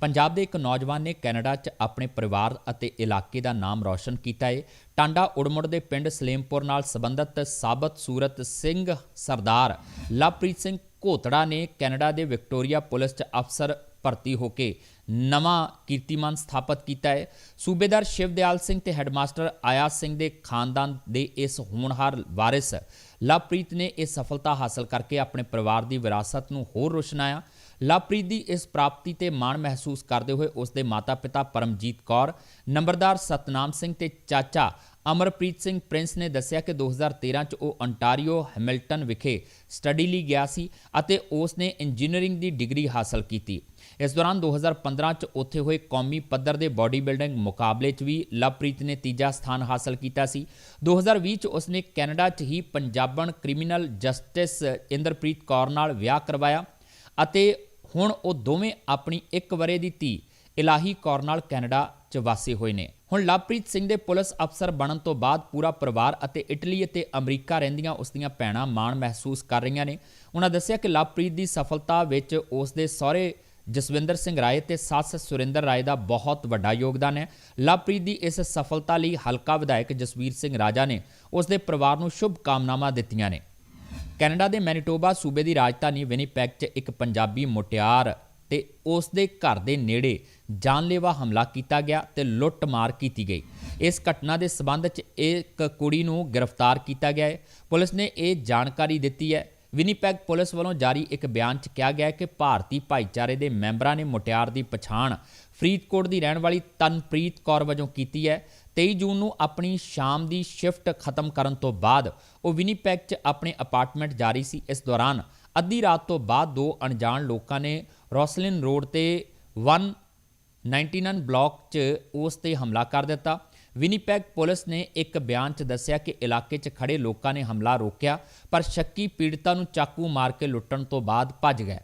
ਪੰਜਾਬ ਦੇ ਇੱਕ ਨੌਜਵਾਨ ਨੇ ਕੈਨੇਡਾ 'ਚ ਆਪਣੇ ਪਰਿਵਾਰ ਅਤੇ ਇਲਾਕੇ ਦਾ ਨਾਮ ਰੌਸ਼ਨ ਕੀਤਾ ਹੈ। ਟਾਂਡਾ ਉੜਮੁੜ ਦੇ ਪਿੰਡ ਸਲੇਮਪੁਰ ਨਾਲ ਸੰਬੰਧਿਤ ਸਾਬਤ ਸੂਰਤ ਸਿੰਘ ਸਰਦਾਰ ਲਵਪ੍ਰੀਤ ਸਿੰਘ ਘੋਤੜਾ ਨੇ ਕੈਨੇਡਾ ਦੇ ਵਿਕਟੋਰੀਆ ਪੁਲਿਸ 'ਚ ਅਫਸਰ ਭਰਤੀ ਹੋ ਕੇ ਨਵਾਂ ਕੀਰਤੀਮਾਨ ਸਥਾਪਿਤ ਕੀਤਾ ਹੈ। ਸੂਬੇਦਾਰ ਸ਼ਿਵਦਿਆਲ ਸਿੰਘ ਤੇ ਹੈੱਡਮਾਸਟਰ ਆਯਾ ਸਿੰਘ ਦੇ ਖਾਨਦਾਨ ਦੇ ਇਸ ਹੋਣਹਾਰ ਵਾਰਿਸ ਲਵਪ੍ਰੀਤ ਨੇ ਇਹ ਸਫਲਤਾ ਹਾਸਲ ਕਰਕੇ ਆਪਣੇ ਪਰਿਵਾਰ ਦੀ ਵਿਰਾਸਤ ਨੂੰ ਹੋਰ ਰੋਸ਼ਨਾਇਆ। ਲਵਪ੍ਰੀਤ ਦੀ ਇਸ ਪ੍ਰਾਪਤੀ ਤੇ ਮਾਣ ਮਹਿਸੂਸ ਕਰਦੇ ਹੋਏ ਉਸ ਦੇ ਮਾਤਾ-ਪਿਤਾ ਪਰਮਜੀਤ ਕੌਰ, ਨੰਬਰਦਾਰ ਸਤਨਾਮ ਸਿੰਘ ਤੇ ਚਾਚਾ ਅਮਰਪ੍ਰੀਤ ਸਿੰਘ ਪ੍ਰਿੰਸ ਨੇ ਦੱਸਿਆ ਕਿ 2013 ਚ ਉਹ ਅੰਟਾਰੀਓ ਹੈਮਿਲਟਨ ਵਿਖੇ ਸਟੱਡੀ ਲਈ ਗਿਆ ਸੀ ਅਤੇ ਉਸ ਨੇ ਇੰਜੀਨੀਅਰਿੰਗ ਦੀ ਡਿਗਰੀ ਹਾਸਲ ਕੀਤੀ। ਇਸ ਦੌਰਾਨ 2015 ਚ ਉੱਥੇ ਹੋਏ ਕੌਮੀ ਪੱਧਰ ਦੇ ਬਾਡੀ ਬਿਲਡਿੰਗ ਮੁਕਾਬਲੇ 'ਚ ਵੀ ਲਵਪ੍ਰੀਤ ਨੇ ਤੀਜਾ ਸਥਾਨ ਹਾਸਲ ਕੀਤਾ ਸੀ। 2020 ਚ ਉਸਨੇ ਕੈਨੇਡਾ 'ਚ ਹੀ ਪੰਜਾਬਣ ਕ੍ਰਿਮੀਨਲ ਜਸਟਿਸ ਇੰਦਰਪ੍ਰੀਤ ਕੌਰ ਨਾਲ ਵਿਆਹ ਕਰਵਾਇਆ ਅਤੇ ਹੁਣ ਉਹ ਦੋਵੇਂ ਆਪਣੀ ਇੱਕ ਵਰੇ ਦੀ ਧੀ ਇਲਾਹੀ ਕੌਰ ਨਾਲ ਕੈਨੇਡਾ 'ਚ ਵਾਸੀ ਹੋਏ ਨੇ। ਹੁਣ ਲਵਪ੍ਰੀਤ ਸਿੰਘ ਦੇ ਪੁਲਿਸ ਅਫਸਰ ਬਣਨ ਤੋਂ ਬਾਅਦ ਪੂਰਾ ਪਰਿਵਾਰ ਅਤੇ ਇਟਲੀ ਅਤੇ ਅਮਰੀਕਾ ਰਹਿੰਦੀਆਂ ਉਸ ਦੀਆਂ ਭੈਣਾਂ ਮਾਣ ਮਹਿਸੂਸ ਕਰ ਰਹੀਆਂ ਨੇ। ਉਹਨਾਂ ਦੱਸਿਆ ਕਿ ਲਵਪ੍ਰੀਤ ਦੀ ਸਫਲਤਾ ਵਿੱਚ ਉਸ ਦੇ ਸਹੁਰੇ ਜਸਵਿੰਦਰ ਸਿੰਘ ਰਾਏ ਤੇ ਸੱਸ ਸੁਰਿੰਦਰ ਰਾਏ ਦਾ ਬਹੁਤ ਵੱਡਾ ਯੋਗਦਾਨ ਹੈ। ਲਵਪ੍ਰੀਤ ਦੀ ਇਸ ਸਫਲਤਾ ਲਈ ਹਲਕਾ ਵਿਧਾਇਕ ਜਸਵੀਰ ਸਿੰਘ ਰਾਜਾ ਨੇ ਉਸ ਦੇ ਪਰਿਵਾਰ ਨੂੰ ਸ਼ੁਭ ਕਾਮਨਾਵਾਂ ਦਿੱਤੀਆਂ ਨੇ। ਕੈਨੇਡਾ ਦੇ ਮੈਨੀਟੋਬਾ ਸੂਬੇ ਦੀ ਰਾਜਧਾਨੀ ਵਿਨੀਪੈਗ 'ਚ ਇੱਕ ਪੰਜਾਬੀ ਮੁਟਿਆਰ ਤੇ ਉਸ ਦੇ ਘਰ ਦੇ ਨੇੜੇ ਜਾਨਲੇਵਾ ਹਮਲਾ ਕੀਤਾ ਗਿਆ ਤੇ ਲੁੱਟ-ਮਾਰ ਕੀਤੀ ਗਈ। ਇਸ ਘਟਨਾ ਦੇ ਸਬੰਧ 'ਚ ਇੱਕ ਕੁੜੀ ਨੂੰ ਗ੍ਰਿਫਤਾਰ ਕੀਤਾ ਗਿਆ ਹੈ। ਪੁਲਿਸ ਨੇ ਇਹ ਜਾਣਕਾਰੀ ਦਿੱਤੀ ਹੈ। ਵਿਨੀਪੈਗ ਪੁਲਿਸ ਵੱਲੋਂ ਜਾਰੀ ਇੱਕ ਬਿਆਨ 'ਚ ਕਿਹਾ ਗਿਆ ਹੈ ਕਿ ਭਾਰਤੀ ਭਾਈਚਾਰੇ ਦੇ ਮੈਂਬਰਾਂ ਨੇ ਮੁਟਿਆਰ ਦੀ ਪਛਾਣ ਫਰੀਦਕੋਟ ਦੀ ਰਹਿਣ ਵਾਲੀ ਤਨਪ੍ਰੀਤ ਕੌਰ ਵਜੋਂ ਕੀਤੀ ਹੈ। 23 ਜੂਨ ਨੂੰ ਆਪਣੀ ਸ਼ਾਮ ਦੀ ਸ਼ਿਫਟ ਖਤਮ ਕਰਨ ਤੋਂ ਬਾਅਦ ਉਹ ਵਿਨੀਪੈਗ 'ਚ ਆਪਣੇ ਅਪਾਰਟਮੈਂਟ ਜਾ ਰਹੀ ਸੀ। ਇਸ ਦੌਰਾਨ ਅੱਧੀ ਰਾਤ ਤੋਂ ਬਾਅਦ ਦੋ ਅਣਜਾਣ ਲੋਕਾਂ ਨੇ ਰੋਸਲਿਨ ਰੋਡ ਤੇ 199 ਬਲਾਕ 'ਚ ਉਸ ਤੇ ਹਮਲਾ ਕਰ ਦਿੱਤਾ। ਵਿਨੀਪੈਗ ਪੁਲਿਸ ਨੇ ਇੱਕ ਬਿਆਨ 'ਚ ਦੱਸਿਆ ਕਿ ਇਲਾਕੇ 'ਚ ਖੜੇ ਲੋਕਾਂ ਨੇ ਹਮਲਾ ਰੋਕਿਆ, ਪਰ ਸ਼ੱਕੀ ਪੀੜਤਾ ਨੂੰ ਚਾਕੂ ਮਾਰ ਕੇ ਲੁੱਟਣ ਤੋਂ ਬਾਅਦ ਭੱਜ ਗਏ।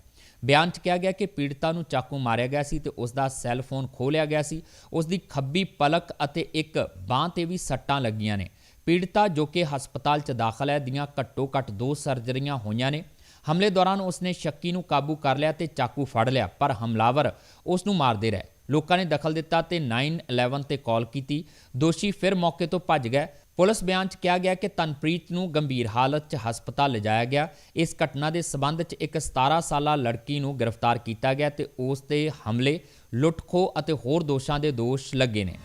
ਬਿਆਨ 'ਚ ਕਿਹਾ ਗਿਆ ਕਿ ਪੀੜਤਾ ਨੂੰ ਚਾਕੂ ਮਾਰਿਆ ਗਿਆ ਸੀ ਤੇ ਉਸ ਦਾ ਸੈੱਲ ਫੋਨ ਖੋਹ ਲਿਆ ਗਿਆ ਸੀ। ਉਸ ਦੀ ਖੱਬੀ ਪਲਕ ਅਤੇ ਇੱਕ ਬਾਹ ਤੇ ਵੀ ਸੱਟਾਂ ਲੱਗੀਆਂ ਨੇ। ਪੀੜਤਾ ਜੋ ਕਿ ਹਸਪਤਾਲ 'ਚ ਦਾਖਲ ਹੈ, ਦੀਆਂ ਘੱਟੋ ਘੱਟ ਦੋ ਸਰਜਰੀਆਂ ਹੋਈਆਂ ਨੇ। ਹਮਲੇ ਦੌਰਾਨ ਉਸਨੇ ਸ਼ੱਕੀ ਨੂੰ ਕਾਬੂ ਕਰ ਲਿਆ ਤੇ ਚਾਕੂ ਫੜ ਲਿਆ, ਪਰ ਹਮਲਾਵਰ ਉਸ ਨੂੰ ਮਾਰਦੇ ਰਹੇ। ਲੋਕਾਂ ਨੇ ਦਖਲ ਦਿੱਤਾ ਤੇ 911 ਤੇ ਕਾਲ ਕੀਤੀ। ਦੋਸ਼ੀ ਫਿਰ ਮੌਕੇ ਤੋਂ ਭੱਜ ਗਏ। ਪੁਲਿਸ ਬਿਆਨ 'ਚ ਕਿਹਾ ਗਿਆ ਕਿ ਤਨਪ੍ਰੀਤ ਨੂੰ ਗੰਭੀਰ ਹਾਲਤ 'ਚ ਹਸਪਤਾਲ ਲਿਜਾਇਆ ਗਿਆ। ਇਸ ਘਟਨਾ ਦੇ ਸਬੰਧ 'ਚ ਇੱਕ 17 ਸਾਲਾ ਲੜਕੀ ਨੂੰ ਗ੍ਰਿਫਤਾਰ ਕੀਤਾ ਗਿਆ ਤੇ ਉਸ ਤੇ ਹਮਲੇ ਲੁੱਟਖੋ ਅਤੇ ਹੋਰ ਦੋਸ਼ਾਂ ਦੇ ਦੋਸ਼ ਲੱਗੇ ਨੇ।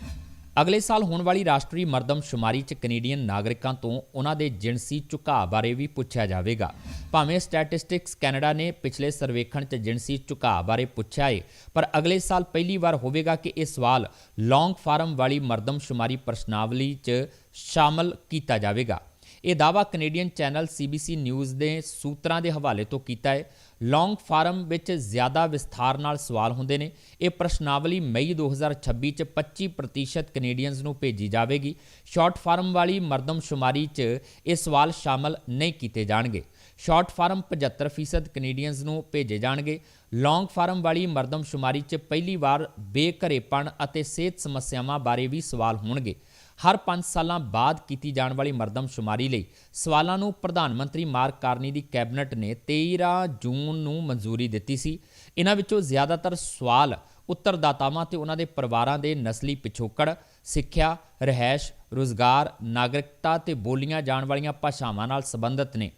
ਅਗਲੇ ਸਾਲ ਹੋਣ ਵਾਲੀ ਰਾਸ਼ਟਰੀ ਮਰਦਮਸ਼ੁਮਾਰੀ 'ਚ ਕੈਨੇਡੀਅਨ ਨਾਗਰਿਕਾਂ ਤੋਂ ਉਹਨਾਂ ਦੇ ਜਿਣਸੀ ਝੁਕਾਅ ਬਾਰੇ ਵੀ ਪੁੱਛਿਆ ਜਾਵੇਗਾ। ਭਾਵੇਂ ਸਟੈਟਿਸਟਿਕਸ ਕੈਨੇਡਾ ਨੇ ਪਿਛਲੇ ਸਰਵੇਖਣ 'ਚ ਜਿਣਸੀ ਝੁਕਾਅ ਬਾਰੇ ਪੁੱਛਿਆ ਏ, ਪਰ ਅਗਲੇ ਸਾਲ ਪਹਿਲੀ ਵਾਰ ਹੋਵੇਗਾ ਕਿ ਇਹ ਸਵਾਲ ਲੌਂਗ ਫਾਰਮ ਵਾਲੀ ਮਰਦਮਸ਼ੁਮਾਰੀ ਪ੍ਰਸ਼ਨਾਵਲੀ 'ਚ ਸ਼ਾਮਲ ਕੀਤਾ ਜਾਵੇਗਾ। ਇਹ ਦਾਵਾ ਕੈਨੇਡੀਅਨ ਚੈਨਲ CBC ਨਿਊਜ਼ ਦੇ ਸੂਤਰਾਂ ਦੇ ਹਵਾਲੇ ਤੋਂ ਕੀਤਾ ਹੈ ਲੌਂਗ ਫਾਰਮ ਵਿੱਚ ਜ਼ਿਆਦਾ ਵਿਸਥਾਰ ਨਾਲ ਸਵਾਲ ਹੁੰਦੇ ਨੇ। ਇਹ ਪ੍ਰਸ਼ਨਾਵਲੀ ਮਈ 2026 ਚ 25% ਕੈਨੇਡੀਅਨਸ ਨੂੰ ਭੇਜੀ ਜਾਵੇਗੀ। ਸ਼ਾਰਟ ਫਾਰਮ ਵਾਲੀ ਮਰਦਮਸ਼ੁਮਾਰੀ 'ਚ ਇਹ ਸਵਾਲ ਸ਼ਾਮਲ ਨਹੀਂ ਕੀਤੇ ਜਾਣਗੇ। ਸ਼ਾਰਟ ਫਾਰਮ 75% ਕੈਨੇਡੀਅਨਸ ਨੂੰ ਭੇਜੇ ਜਾਣਗੇ। ਲੌਂਗ ਫਾਰਮ ਵਾਲੀ ਮਰਦਮਸ਼ੁਮਾਰੀ 'ਚ ਪਹਿਲੀ ਵਾਰ ਬੇਘਰੇਪਣ ਅਤੇ ਸਿਹਤ ਸਮੱਸਿਆਵਾਂ ਬਾਰੇ ਵੀ ਸਵਾਲ ਹੋਣਗੇ। ਹਰ 5 ਸਾਲਾਂ ਬਾਅਦ ਕੀਤੀ ਜਾਣ ਵਾਲੀ ਮਰਦਮਸ਼ੁਮਾਰੀ ਲਈ ਸਵਾਲਾਂ ਨੂੰ ਪ੍ਰਧਾਨ ਮੰਤਰੀ ਮਾਰਕ ਕਾਰਨੀ ਦੀ ਕੈਬਨਟ ਨੇ 13 ਜੂਨ ਨੂੰ ਮਨਜ਼ੂਰੀ ਦਿੱਤੀ ਸੀ। ਇਹਨਾਂ ਵਿੱਚੋਂ ਜ਼ਿਆਦਾਤਰ ਸਵਾਲ ਉੱਤਰਦਾਤਾਵਾਂ ਤੇ ਉਹਨਾਂ ਦੇ ਪਰਿਵਾਰਾਂ ਦੇ ਨਸਲੀ ਪਿਛੋਕੜ, ਸਿੱਖਿਆ, ਰਹਿائش, ਰੋਜ਼ਗਾਰ, ਨਾਗਰਿਕਤਾ ਤੇ ਬੋਲੀਆਂ ਜਾਣ ਵਾਲੀਆਂ ਭਾਸ਼ਾਵਾਂ ਨਾਲ ਸੰਬੰਧਿਤ ਨੇ।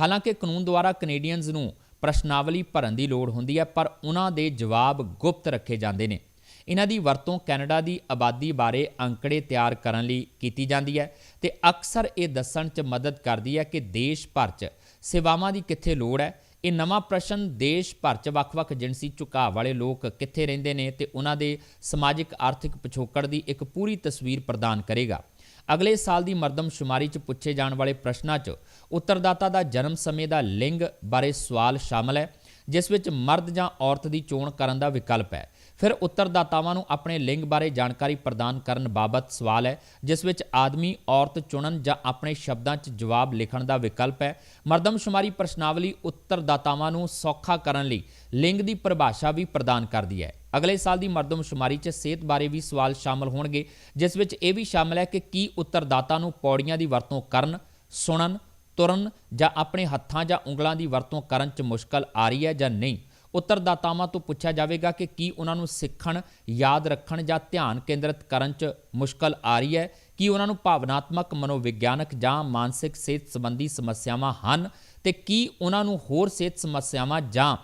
ਹਾਲਾਂਕਿ ਕਾਨੂੰਨ ਦੁਆਰਾ ਕੈਨੇਡੀਅਨਜ਼ ਨੂੰ ਪ੍ਰਸ਼ਨਾਵਲੀ ਭਰਨ ਦੀ ਲੋੜ ਹੁੰਦੀ ਹੈ, ਪਰ ਉਹਨਾਂ ਦੇ ਜਵਾਬ ਗੁਪਤ ਰੱਖੇ ਜਾਂਦੇ ਨੇ। ਇਹਨਾਂ ਦੀ ਵਰਤੋਂ ਕੈਨੇਡਾ ਦੀ ਆਬਾਦੀ ਬਾਰੇ ਅੰਕੜੇ ਤਿਆਰ ਕਰਨ ਲਈ ਕੀਤੀ ਜਾਂਦੀ ਹੈ ਤੇ ਅਕਸਰ ਇਹ ਦੱਸਣ 'ਚ ਮਦਦ ਕਰਦੀ ਹੈ ਕਿ ਦੇਸ਼ ਭਰ 'ਚ ਸੇਵਾਵਾਂ ਦੀ ਕਿੱਥੇ ਲੋੜ ਹੈ, ਇਹ ਨਵਾਂ ਪ੍ਰਸ਼ਨ ਦੇਸ਼ ਭਰ 'ਚ ਵੱਖ-ਵੱਖ ਜਿਨਸੀ ਝੁਕਾਅ ਵਾਲੇ ਲੋਕ ਕਿੱਥੇ ਰਹਿੰਦੇ ਨੇ ਤੇ ਉਹਨਾਂ ਦੇ ਸਮਾਜਿਕ ਆਰਥਿਕ ਪਿਛੋਕੜ ਦੀ ਇੱਕ ਪੂਰੀ ਤਸਵੀਰ ਪ੍ਰਦਾਨ ਕਰੇਗਾ। ਅਗਲੇ ਸਾਲ ਦੀ ਮਰਦਮਸ਼ੁਮਾਰੀ 'ਚ ਪੁੱਛੇ ਜਾਣ ਵਾਲੇ ਪ੍ਰਸ਼ਨਾਂ 'ਚ ਉੱਤਰਦਾਤਾ ਦਾ ਜਨਮ ਸਮੇਂ ਦਾ ਲਿੰਗ ਬਾਰੇ ਸਵਾਲ ਸ਼ਾਮਲ ਹੈ, ਜਿਸ ਵਿੱਚ ਮਰਦ ਜਾਂ ਔਰਤ ਦੀ ਚੋਣ ਕਰਨ ਦਾ ਵਿਕਲਪ ਹੈ। ਫਿਰ ਉੱਤਰਦਾਤਾਵਾਂ ਨੂੰ ਆਪਣੇ ਲਿੰਗ ਬਾਰੇ ਜਾਣਕਾਰੀ ਪ੍ਰਦਾਨ ਕਰਨ ਬਾਬਤ ਸਵਾਲ ਹੈ, ਜਿਸ ਵਿੱਚ ਆਦਮੀ, ਔਰਤ ਚੁਣਨ ਜਾਂ ਆਪਣੇ ਸ਼ਬਦਾਂ 'ਚ ਜਵਾਬ ਲਿਖਣ ਦਾ ਵਿਕਲਪ ਹੈ। ਮਰਦਮਸ਼ੁਮਾਰੀ ਪ੍ਰਸ਼ਨਾਵਲੀ ਉੱਤਰਦਾਤਾਵਾਂ ਨੂੰ ਸੌਖਾ ਕਰਨ ਲਈ ਲਿੰਗ ਦੀ ਪਰਿਭਾਸ਼ਾ ਵੀ ਪ੍ਰਦਾਨ ਕਰਦੀ ਹੈ। ਅਗਲੇ ਸਾਲ ਦੀ ਮਰਦਮਸ਼ੁਮਾਰੀ 'ਚ ਸਿਹਤ ਬਾਰੇ ਵੀ ਸਵਾਲ ਸ਼ਾਮਲ ਹੋਣਗੇ, ਜਿਸ ਵਿੱਚ ਇਹ ਵੀ ਸ਼ਾਮਲ ਹੈ ਕਿ ਕੀ ਉੱਤਰਦਾਤਾ ਨੂੰ ਪੌੜੀਆਂ ਦੀ ਵਰਤੋਂ ਕਰਨ, ਸੁਣਨ, ਤੁਰਨ ਜਾਂ ਆਪਣੇ ਹੱਥਾਂ ਜਾਂ ਉਂਗਲਾਂ ਦੀ ਵਰਤੋਂ ਕਰਨ 'ਚ ਮੁਸ਼ਕਲ ਆ ਰਹੀ ਹੈ ਜਾਂ ਨਹੀਂ। ਉੱਤਰਦਾਤਾਵਾਂ ਤੋਂ ਪੁੱਛਿਆ ਜਾਵੇਗਾ ਕਿ ਕੀ ਉਹਨਾਂ ਨੂੰ ਸਿੱਖਣ, ਯਾਦ ਰੱਖਣ ਜਾਂ ਧਿਆਨ ਕੇਂਦਰਿਤ ਕਰਨ 'ਚ ਮੁਸ਼ਕਲ ਆ ਰਹੀ ਹੈ, ਕੀ ਉਹਨਾਂ ਨੂੰ ਭਾਵਨਾਤਮਕ ਮਨੋਵਿਗਿਆਨਕ ਜਾਂ ਮਾਨਸਿਕ ਸਿਹਤ ਸੰਬੰਧੀ ਸਮੱਸਿਆਵਾਂ ਹਨ ਤੇ ਕੀ ਉਹਨਾਂ ਨੂੰ ਹੋਰ ਸਿਹਤ ਸਮੱਸਿਆਵਾਂ ਜਾਂ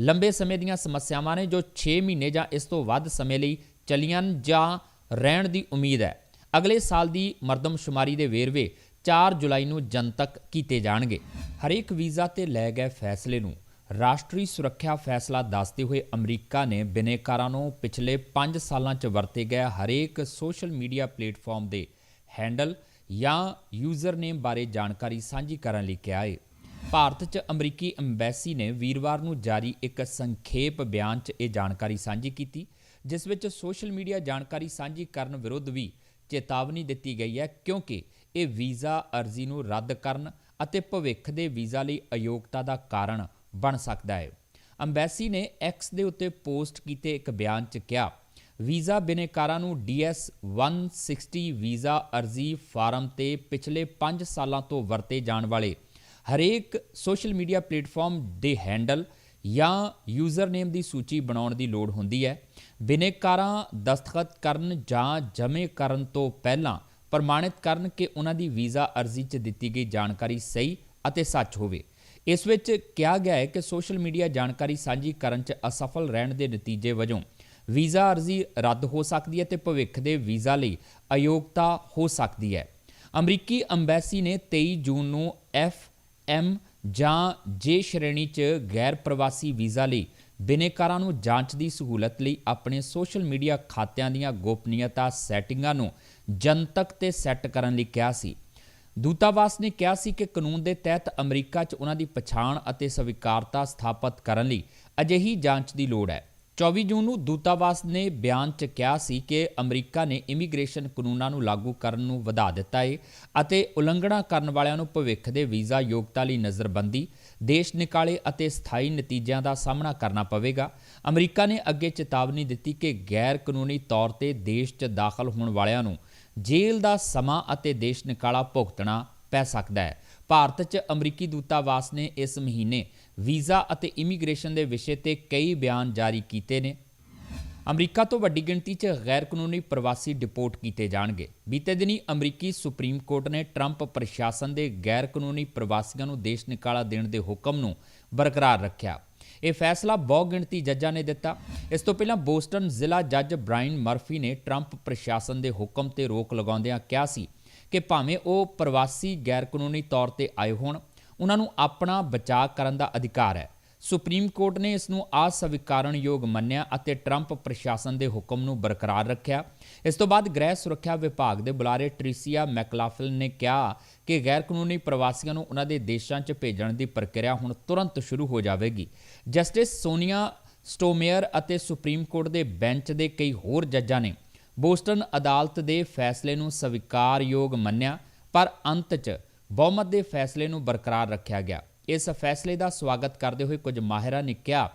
ਲੰਬੇ ਸਮੇਂ ਦੀਆਂ ਸਮੱਸਿਆਵਾਂ ਨੇ ਜੋ 6 ਮਹੀਨੇ ਜਾਂ ਇਸ ਤੋਂ ਵੱਧ ਸਮੇਂ ਲਈ ਚੱਲੀਆਂ ਜਾਂ ਰਹਿਣ ਦੀ ਉਮੀਦ ਹੈ। ਅਗਲੇ ਸਾਲ ਦੀ ਮਰਦਮਸ਼ੁਮਾਰੀ ਦੇ ਵੇਰਵੇ 4 ਜੁਲਾਈ ਨੂੰ ਜਨਤਕ ਕੀਤੇ ਜਾਣਗੇ। ਹਰੇਕ ਵੀਜ਼ਾ ਤੇ ਲਏ ਗਏ ਫੈਸਲੇ ਨੂੰ ਰਾਸ਼ਟਰੀ ਸੁਰੱਖਿਆ ਫੈਸਲਾ ਦੱਸਦੇ ਹੋਏ ਅਮਰੀਕਾ ਨੇ ਬਿਨੇਕਾਰਾਂ ਨੂੰ ਪਿਛਲੇ 5 ਸਾਲਾਂ 'ਚ ਵਰਤੇ ਗਏ ਹਰੇਕ ਸੋਸ਼ਲ ਮੀਡੀਆ ਪਲੇਟਫਾਰਮ ਦੇ ਹੈਂਡਲ ਜਾਂ ਯੂਜ਼ਰਨੇਮ ਬਾਰੇ ਜਾਣਕਾਰੀ ਸਾਂਝੀ ਕਰਨ ਲਈ ਕਿਹਾ ਹੈ ਭਾਰਤ 'ਚ ਅਮਰੀਕੀ ਐਮਬੈਸੀ ਨੇ ਵੀਰਵਾਰ ਨੂੰ ਜਾਰੀ ਇੱਕ ਸੰਖੇਪ ਬਿਆਨ 'ਚ ਇਹ ਜਾਣਕਾਰੀ ਸਾਂਝੀ ਕੀਤੀ, ਜਿਸ ਵਿੱਚ ਸੋਸ਼ਲ ਮੀਡੀਆ ਜਾਣਕਾਰੀ ਸਾਂਝੀ ਕਰਨ ਵਿਰੁੱਧ ਵੀ ਚੇਤਾਵਨੀ ਦਿੱਤੀ ਗਈ ਹੈ, ਕਿਉਂਕਿ ਇਹ ਵੀਜ਼ਾ ਅਰਜ਼ੀ ਨੂੰ ਰੱਦ ਕਰਨ ਅਤੇ ਭਵਿੱਖ ਦੇ ਵੀਜ਼ਾ ਲਈ ਅਯੋਗਤਾ ਦਾ ਕਾਰਨ ਬਣ ਸਕਦਾ ਹੈ। ਅੰਬੈਸੀ ਨੇ ਐਕਸ ਦੇ ਉੱਤੇ ਪੋਸਟ ਕੀਤੇ ਇੱਕ ਬਿਆਨ 'ਚ ਕਿਹਾ, ਵੀਜ਼ਾ ਬਿਨੇਕਾਰਾਂ ਨੂੰ DS 160 ਵੀਜ਼ਾ ਅਰਜ਼ੀ ਫਾਰਮ ਤੇ ਪਿਛਲੇ 5 ਸਾਲਾਂ ਤੋਂ ਵਰਤੇ ਜਾਣ ਵਾਲੇ ਹਰੇਕ ਸੋਸ਼ਲ ਮੀਡੀਆ ਪਲੇਟਫਾਰਮ ਦੇ ਹੈਂਡਲ ਜਾਂ ਯੂਜ਼ਰਨੇਮ ਦੀ ਸੂਚੀ ਬਣਾਉਣ ਦੀ ਲੋੜ ਹੁੰਦੀ ਹੈ। ਬਿਨੇਕਾਰਾਂ ਦਸਤਖਤ ਕਰਨ ਜਾਂ ਜਮ੍ਹਾਂ ਕਰਨ ਤੋਂ ਪਹਿਲਾਂ ਪ੍ਰਮਾਣਿਤ ਕਰਨ ਕਿ ਉਹਨਾਂ ਦੀ ਵੀਜ਼ਾ ਅਰਜ਼ੀ 'ਚ ਦਿੱਤੀ ਗਈ ਜਾਣਕਾਰੀ ਸਹੀ ਅਤੇ ਸੱਚ ਹੋਵੇ। ਇਸ ਵਿੱਚ ਕਿਹਾ ਗਿਆ ਹੈ ਕਿ ਸੋਸ਼ਲ ਮੀਡੀਆ ਜਾਣਕਾਰੀ ਸਾਂਝੀ ਕਰਨ 'ਚ ਅਸਫਲ ਰਹਿਣ ਦੇ ਨਤੀਜੇ ਵਜੋਂ ਵੀਜ਼ਾ ਅਰਜ਼ੀ ਰੱਦ ਹੋ ਸਕਦੀ ਹੈ ਤੇ ਭਵਿੱਖ ਦੇ ਵੀਜ਼ਾ ਲਈ ਅਯੋਗਤਾ ਹੋ ਸਕਦੀ ਹੈ। ਅਮਰੀਕੀ ਅੰਬੈਸੀ ਨੇ 23 ਜੂਨ ਨੂੰ ਐਫ ਐਮ ਜਾਂ ਜੇ ਸ਼੍ਰੇਣੀ 'ਚ ਗੈਰ ਪ੍ਰਵਾਸੀ ਵੀਜ਼ਾ ਲਈ ਬਿਨੇਕਾਰਾਂ ਨੂੰ ਜਾਂਚ ਦੀ ਸਹੂਲਤ ਲਈ ਆਪਣੇ ਸੋਸ਼ਲ ਮੀਡੀਆ ਖਾਤਿਆਂ ਦੀਆਂ ਗੋਪਨੀਯਤਾ ਸੈਟਿੰਗਾਂ ਨੂੰ ਜਨਤਕ ਤੇ ਸੈੱਟ ਕਰਨ ਲਈ ਕਿਹਾ ਸੀ। ਦੂਤਾਵਾਸ ਨੇ ਕਿਹਾ ਸੀ ਕਿ ਕਾਨੂੰਨ ਦੇ ਤਹਿਤ ਅਮਰੀਕਾ 'ਚ ਉਹਨਾਂ ਦੀ ਪਛਾਣ ਅਤੇ ਸਵੀਕਾਰਤਾ ਸਥਾਪਿਤ ਕਰਨ ਲਈ ਅਜਿਹੀ ਜਾਂਚ ਦੀ ਲੋੜ ਹੈ। 24 ਜੂਨ ਨੂੰ ਦੂਤਾਵਾਸ ਨੇ ਬਿਆਨ 'ਚ ਕਿਹਾ ਸੀ ਕਿ ਅਮਰੀਕਾ ਨੇ ਇਮੀਗ੍ਰੇਸ਼ਨ ਕਾਨੂੰਨਾਂ ਨੂੰ ਲਾਗੂ ਕਰਨ ਨੂੰ ਵਧਾ ਦਿੱਤਾ ਹੈ ਅਤੇ ਉਲੰਘਣਾ ਕਰਨ ਵਾਲਿਆਂ ਨੂੰ ਭਵਿੱਖ ਦੇ ਵੀਜ਼ਾ ਯੋਗਤਾ ਲਈ ਨਜ਼ਰਬੰਦੀ, ਦੇਸ਼ ਨਿਕਾਲੇ ਅਤੇ ਸਥਾਈ ਨਤੀਜਿਆਂ ਦਾ ਸਾਹਮਣਾ ਕਰਨਾ ਪਵੇਗਾ। ਅਮਰੀਕਾ ਨੇ ਅੱਗੇ ਚੇਤਾਵਨੀ ਦਿੱਤੀ ਕਿ ਗੈਰ ਕਾਨੂੰਨੀ ਤੌਰ ਤੇ ਦੇਸ਼ 'ਚ ਦਾਖਲ ਹੋਣ ਵਾਲਿਆਂ ਨੂੰ ਜੇਲ੍ਹ ਦਾ ਸਮਾਂ ਅਤੇ ਦੇਸ਼ ਨਿਕਾਲਾ ਭੁਗਤਣਾ ਪੈ ਸਕਦਾ ਹੈ। ਭਾਰਤ 'ਚ ਅਮਰੀਕੀ ਦੂਤਾਵਾਸ ਨੇ ਇਸ ਮਹੀਨੇ ਵੀਜ਼ਾ ਅਤੇ ਇਮੀਗ੍ਰੇਸ਼ਨ ਦੇ ਵਿਸ਼ੇ ਤੇ ਕਈ ਬਿਆਨ ਜਾਰੀ ਕੀਤੇ ਨੇ। ਅਮਰੀਕਾ ਤੋਂ ਵੱਡੀ ਗਿਣਤੀ 'ਚ ਗੈਰ ਕਾਨੂੰਨੀ ਪ੍ਰਵਾਸੀ ਡਿਪੋਰਟ ਕੀਤੇ ਜਾਣਗੇ। ਬੀਤੇ ਦਿਨੀ ਅਮਰੀਕੀ ਸੁਪਰੀਮ ਕੋਰਟ ਨੇ ਟਰੰਪ ਪ੍ਰਸ਼ਾਸਨ ਦੇ ਗੈਰ ਕਾਨੂੰਨੀ ਪ੍ਰਵਾਸੀਆਂ ਨੂੰ ਦੇਸ਼ ਨਿਕਾਲਾ ਦੇਣ ਦੇ ਹੁਕਮ ਨੂੰ ਬਰਕਰਾਰ ਰੱਖਿਆ। ਇਹ ਫੈਸਲਾ ਬਹੁ ਗਿਣਤੀ ਜੱਜਾਂ ਨੇ ਦਿੱਤਾ। ਇਸ ਤੋਂ ਪਹਿਲਾਂ ਬੋਸਟਨ ਜ਼ਿਲ੍ਹਾ ਜੱਜ ਬ੍ਰਾਇਨ ਮਰਫੀ ਨੇ ਟਰੰਪ ਪ੍ਰਸ਼ਾਸਨ ਦੇ ਹੁਕਮ ਤੇ ਰੋਕ ਲਗਾਉਂਦਿਆਂ ਕਿਹਾ ਸੀ ਕਿ ਭਾਵੇਂ ਉਹ ਪ੍ਰਵਾਸੀ ਗੈਰਕਾਨੂੰਨੀ ਤੌਰ ਤੇ ਆਏ ਹੋਣ, ਉਹਨਾਂ ਨੂੰ ਆਪਣਾ ਬਚਾਅ ਕਰਨ ਦਾ ਅਧਿਕਾਰ ਹੈ। ਸੁਪਰੀਮ ਕੋਰਟ ਨੇ ਇਸ ਨੂੰ ਅਸਵੀਕਾਰਨਯੋਗ ਮੰਨਿਆ ਅਤੇ ਟਰੰਪ ਪ੍ਰਸ਼ਾਸਨ ਦੇ ਹੁਕਮ ਨੂੰ ਬਰਕਰਾਰ ਰੱਖਿਆ। ਇਸ ਤੋਂ ਬਾਅਦ ਗ੍ਰਹਿ ਸੁਰੱਖਿਆ ਵਿਭਾਗ ਦੇ ਬੁਲਾਰੇ ਟ੍ਰੀਸੀਆ ਮੈਕਲਾਫਲਿਨ ਨੇ ਕਿਹਾ ਕਿ ਗੈਰ ਕਾਨੂੰਨੀ ਪ੍ਰਵਾਸੀਆਂ ਨੂੰ ਉਹਨਾਂ ਦੇ ਦੇਸ਼ਾਂ 'ਚ ਭੇਜਣ ਦੀ ਪ੍ਰਕਿਰਿਆ ਹੁਣ ਤੁਰੰਤ ਸ਼ੁਰੂ ਹੋ ਜਾਵੇਗੀ। ਜਸਟਿਸ ਸੋਨੀਆ ਸਟੋਮੇਅਰ ਅਤੇ ਸੁਪਰੀਮ ਕੋਰਟ ਦੇ ਬੈਂਚ ਦੇ ਕਈ ਹੋਰ ਜੱਜਾਂ ਨੇ ਬੋਸਟਨ ਅਦਾਲਤ ਦੇ ਫੈਸਲੇ ਨੂੰ ਸਵੀਕਾਰਯੋਗ ਮੰਨਿਆ, ਪਰ ਅੰਤ 'ਚ ਬਹੁਮਤ ਦੇ ਫੈਸਲੇ ਨੂੰ ਬਰਕਰਾਰ ਰੱਖਿਆ ਗਿਆ। ਇਸ ਫੈਸਲੇ ਦਾ ਸਵਾਗਤ ਕਰਦੇ ਹੋਏ ਕੁਝ ਮਾਹਿਰਾਂ ਨੇ ਕਿਹਾ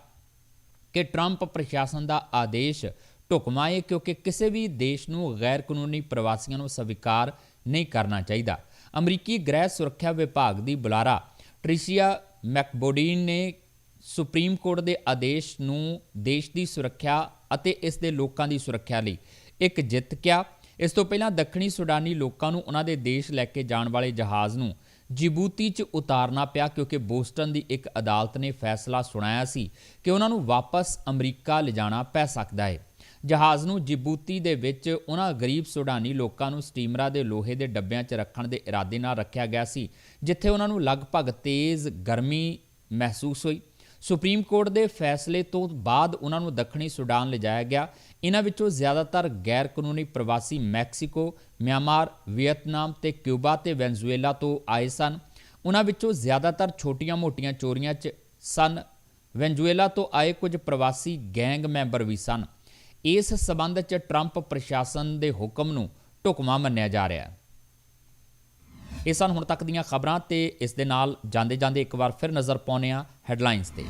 ਕਿ ਟਰੰਪ ਪ੍ਰਸ਼ਾਸਨ ਦਾ ਆਦੇਸ਼ ਢੁਕਵਾਂ ਹੈ ਕਿਉਂਕਿ ਕਿਸੇ ਵੀ ਦੇਸ਼ ਨੂੰ ਗੈਰ ਕਾਨੂੰਨੀ ਪ੍ਰਵਾਸੀਆਂ ਨੂੰ ਸਵੀਕਾਰ ਨਹੀਂ ਕਰਨਾ ਚਾਹੀਦਾ। ਅਮਰੀਕੀ ਗ੍ਰਹਿ ਸੁਰੱਖਿਆ ਵਿਭਾਗ ਦੀ ਬੁਲਾਰਾ ਟ੍ਰਿਸੀਆ ਮੈਕਬੋਡੀਨ ਨੇ ਸੁਪਰੀਮ ਕੋਰਟ ਦੇ ਆਦੇਸ਼ ਨੂੰ ਦੇਸ਼ ਦੀ ਸੁਰੱਖਿਆ ਅਤੇ ਇਸ ਦੇ ਲੋਕਾਂ ਦੀ ਸੁਰੱਖਿਆ ਲਈ ਇੱਕ ਜਿੱਤ ਕਿਹਾ। ਇਸ ਤੋਂ ਪਹਿਲਾਂ ਦੱਖਣੀ ਸੁਡਾਨੀ ਲੋਕਾਂ ਨੂੰ ਉਹਨਾਂ ਦੇ ਦੇਸ਼ ਲੈ ਕੇ ਜਾਣ ਵਾਲੇ ਜਹਾਜ਼ ਨੂੰ ਜਿਬੂਤੀ 'ਚ ਉਤਾਰਨਾ ਪਿਆ ਕਿਉਂਕਿ ਬੋਸਟਨ ਦੀ ਇੱਕ ਅਦਾਲਤ ਨੇ ਫੈਸਲਾ ਸੁਣਾਇਆ ਸੀ ਕਿ ਉਹਨਾਂ ਨੂੰ ਵਾਪਸ ਅਮਰੀਕਾ ਲਿਜਾਣਾ ਪੈ ਸਕਦਾ ਹੈ ਜਹਾਜ਼ ਨੂੰ ਜਿਬੂਤੀ ਦੇ ਵਿੱਚ ਉਹਨਾਂ ਗਰੀਬ ਸੁਡਾਨੀ ਲੋਕਾਂ ਨੂੰ ਸਟੀਮਰਾਂ ਦੇ ਲੋਹੇ ਦੇ ਡੱਬਿਆਂ 'ਚ ਰੱਖਣ ਦੇ ਇਰਾਦੇ ਨਾਲ ਰੱਖਿਆ ਗਿਆ ਸੀ, ਜਿੱਥੇ ਉਹਨਾਂ ਨੂੰ ਲਗਭਗ ਤੇਜ਼ ਗਰਮੀ ਮਹਿਸੂਸ ਹੋਈ। ਸੁਪਰੀਮ ਕੋਰਟ ਦੇ ਫੈਸਲੇ ਤੋਂ ਬਾਅਦ ਉਹਨਾਂ ਨੂੰ ਦੱਖਣੀ ਸੁਡਾਨ ਲਿਜਾਇਆ ਗਿਆ। ਇਹਨਾਂ ਵਿੱਚੋਂ ਜ਼ਿਆਦਾਤਰ ਗੈਰ ਕਾਨੂੰਨੀ ਪ੍ਰਵਾਸੀ ਮੈਕਸੀਕੋ, ਮਿਆਂਮਾਰ, ਵੀਅਤਨਾਮ ਤੇ ਕਿਊਬਾ ਤੇ ਵੈਨਜ਼ੂਏਲਾ ਤੋਂ ਆਏ ਸਨ। ਉਹਨਾਂ ਵਿੱਚੋਂ ਜ਼ਿਆਦਾਤਰ ਛੋਟੀਆਂ-ਮੋਟੀਆਂ ਚੋਰੀਆਂ 'ਚ ਸਨ। ਵੈਨਜ਼ੂਏਲਾ ਤੋਂ ਆਏ ਕੁਝ ਪ੍ਰਵਾਸੀ ਗੈਂਗ ਮੈਂਬਰ ਵੀ ਸਨ। ਇਸ ਸਬੰਧ 'ਚ ਟਰੰਪ ਪ੍ਰਸ਼ਾਸਨ ਦੇ ਹੁਕਮ ਨੂੰ ਢੁਕਵਾਂ ਮੰਨਿਆ ਜਾ ਰਿਹਾ ਹੈ। ਇਹ ਸਨ ਹੁਣ ਤੱਕ ਦੀਆਂ ਖਬਰਾਂ ਤੇ ਇਸ ਦੇ ਨਾਲ ਜਾਂਦੇ ਜਾਂਦੇ ਇੱਕ ਵਾਰ ਫਿਰ ਨਜ਼ਰ ਪਾਉਂਦੇ ਹਾਂ ਹੈਡਲਾਈਨਸ ਤੇ।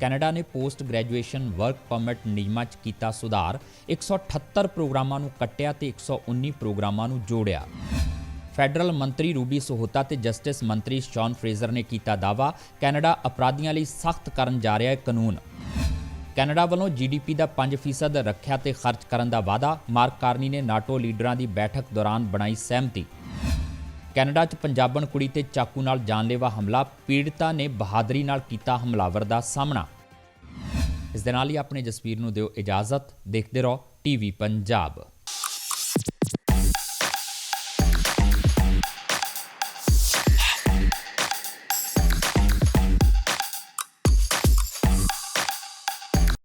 ਕੈਨੇਡਾ ਨੇ ਪੋਸਟ ਗ੍ਰੈਜੂਏਸ਼ਨ ਵਰਕ ਪਰਮਿਟ ਨਿਯਮਾਂ 'ਚ ਕੀਤਾ ਸੁਧਾਰ। 178 ਪ੍ਰੋਗਰਾਮਾਂ ਨੂੰ ਕੱਟਿਆ ਤੇ 119 ਪ੍ਰੋਗਰਾਮਾਂ ਨੂੰ ਜੋੜਿਆ। ਫੈਡਰਲ ਮੰਤਰੀ ਰੂਬੀ ਸੋਹਤਾ ਤੇ ਜਸਟਿਸ ਮੰਤਰੀ ਸ਼ੌਨ ਫਰੇਜ਼ਰ ਨੇ ਕੀਤਾ ਦਾਵਾ ਕੈਨੇਡਾ ਅਪਰਾਧੀਆਂ ਲਈ ਸਖਤ ਕਰਨ ਜਾ ਰਿਹਾ ਹੈ ਕਾਨੂੰਨ। ਕੈਨੇਡਾ ਵੱਲੋਂ ਜੀਡੀਪੀ ਦਾ 5% ਰੱਖਿਆ ਤੇ ਖਰਚ ਕਰਨ ਦਾ ਵਾਅਦਾ। ਮਾਰਕ ਕਾਰਨੀ ਨੇ ਨਾਟੋ ਲੀਡਰਾਂ ਦੀ ਬੈਠਕ ਦੌਰਾਨ ਬਣਾਈ ਸਹਿਮਤੀ। ਕੈਨੇਡਾ 'ਚ ਪੰਜਾਬਣ ਕੁੜੀ ਤੇ ਚਾਕੂ ਨਾਲ ਜਾਨਲੇਵਾ ਹਮਲਾ, ਪੀੜਤਾ ਨੇ ਬਹਾਦਰੀ ਨਾਲ ਕੀਤਾ ਹਮਲਾਵਰ ਦਾ ਸਾਹਮਣਾ। ਇਸ ਦੇ ਨਾਲ ਹੀ ਆਪਣੇ ਜਸਵੀਰ ਨੂੰ ਦਿਓ ਇਜਾਜ਼ਤ, ਦੇਖਦੇ ਰਹੋ ਟੀਵੀ ਪੰਜਾਬ।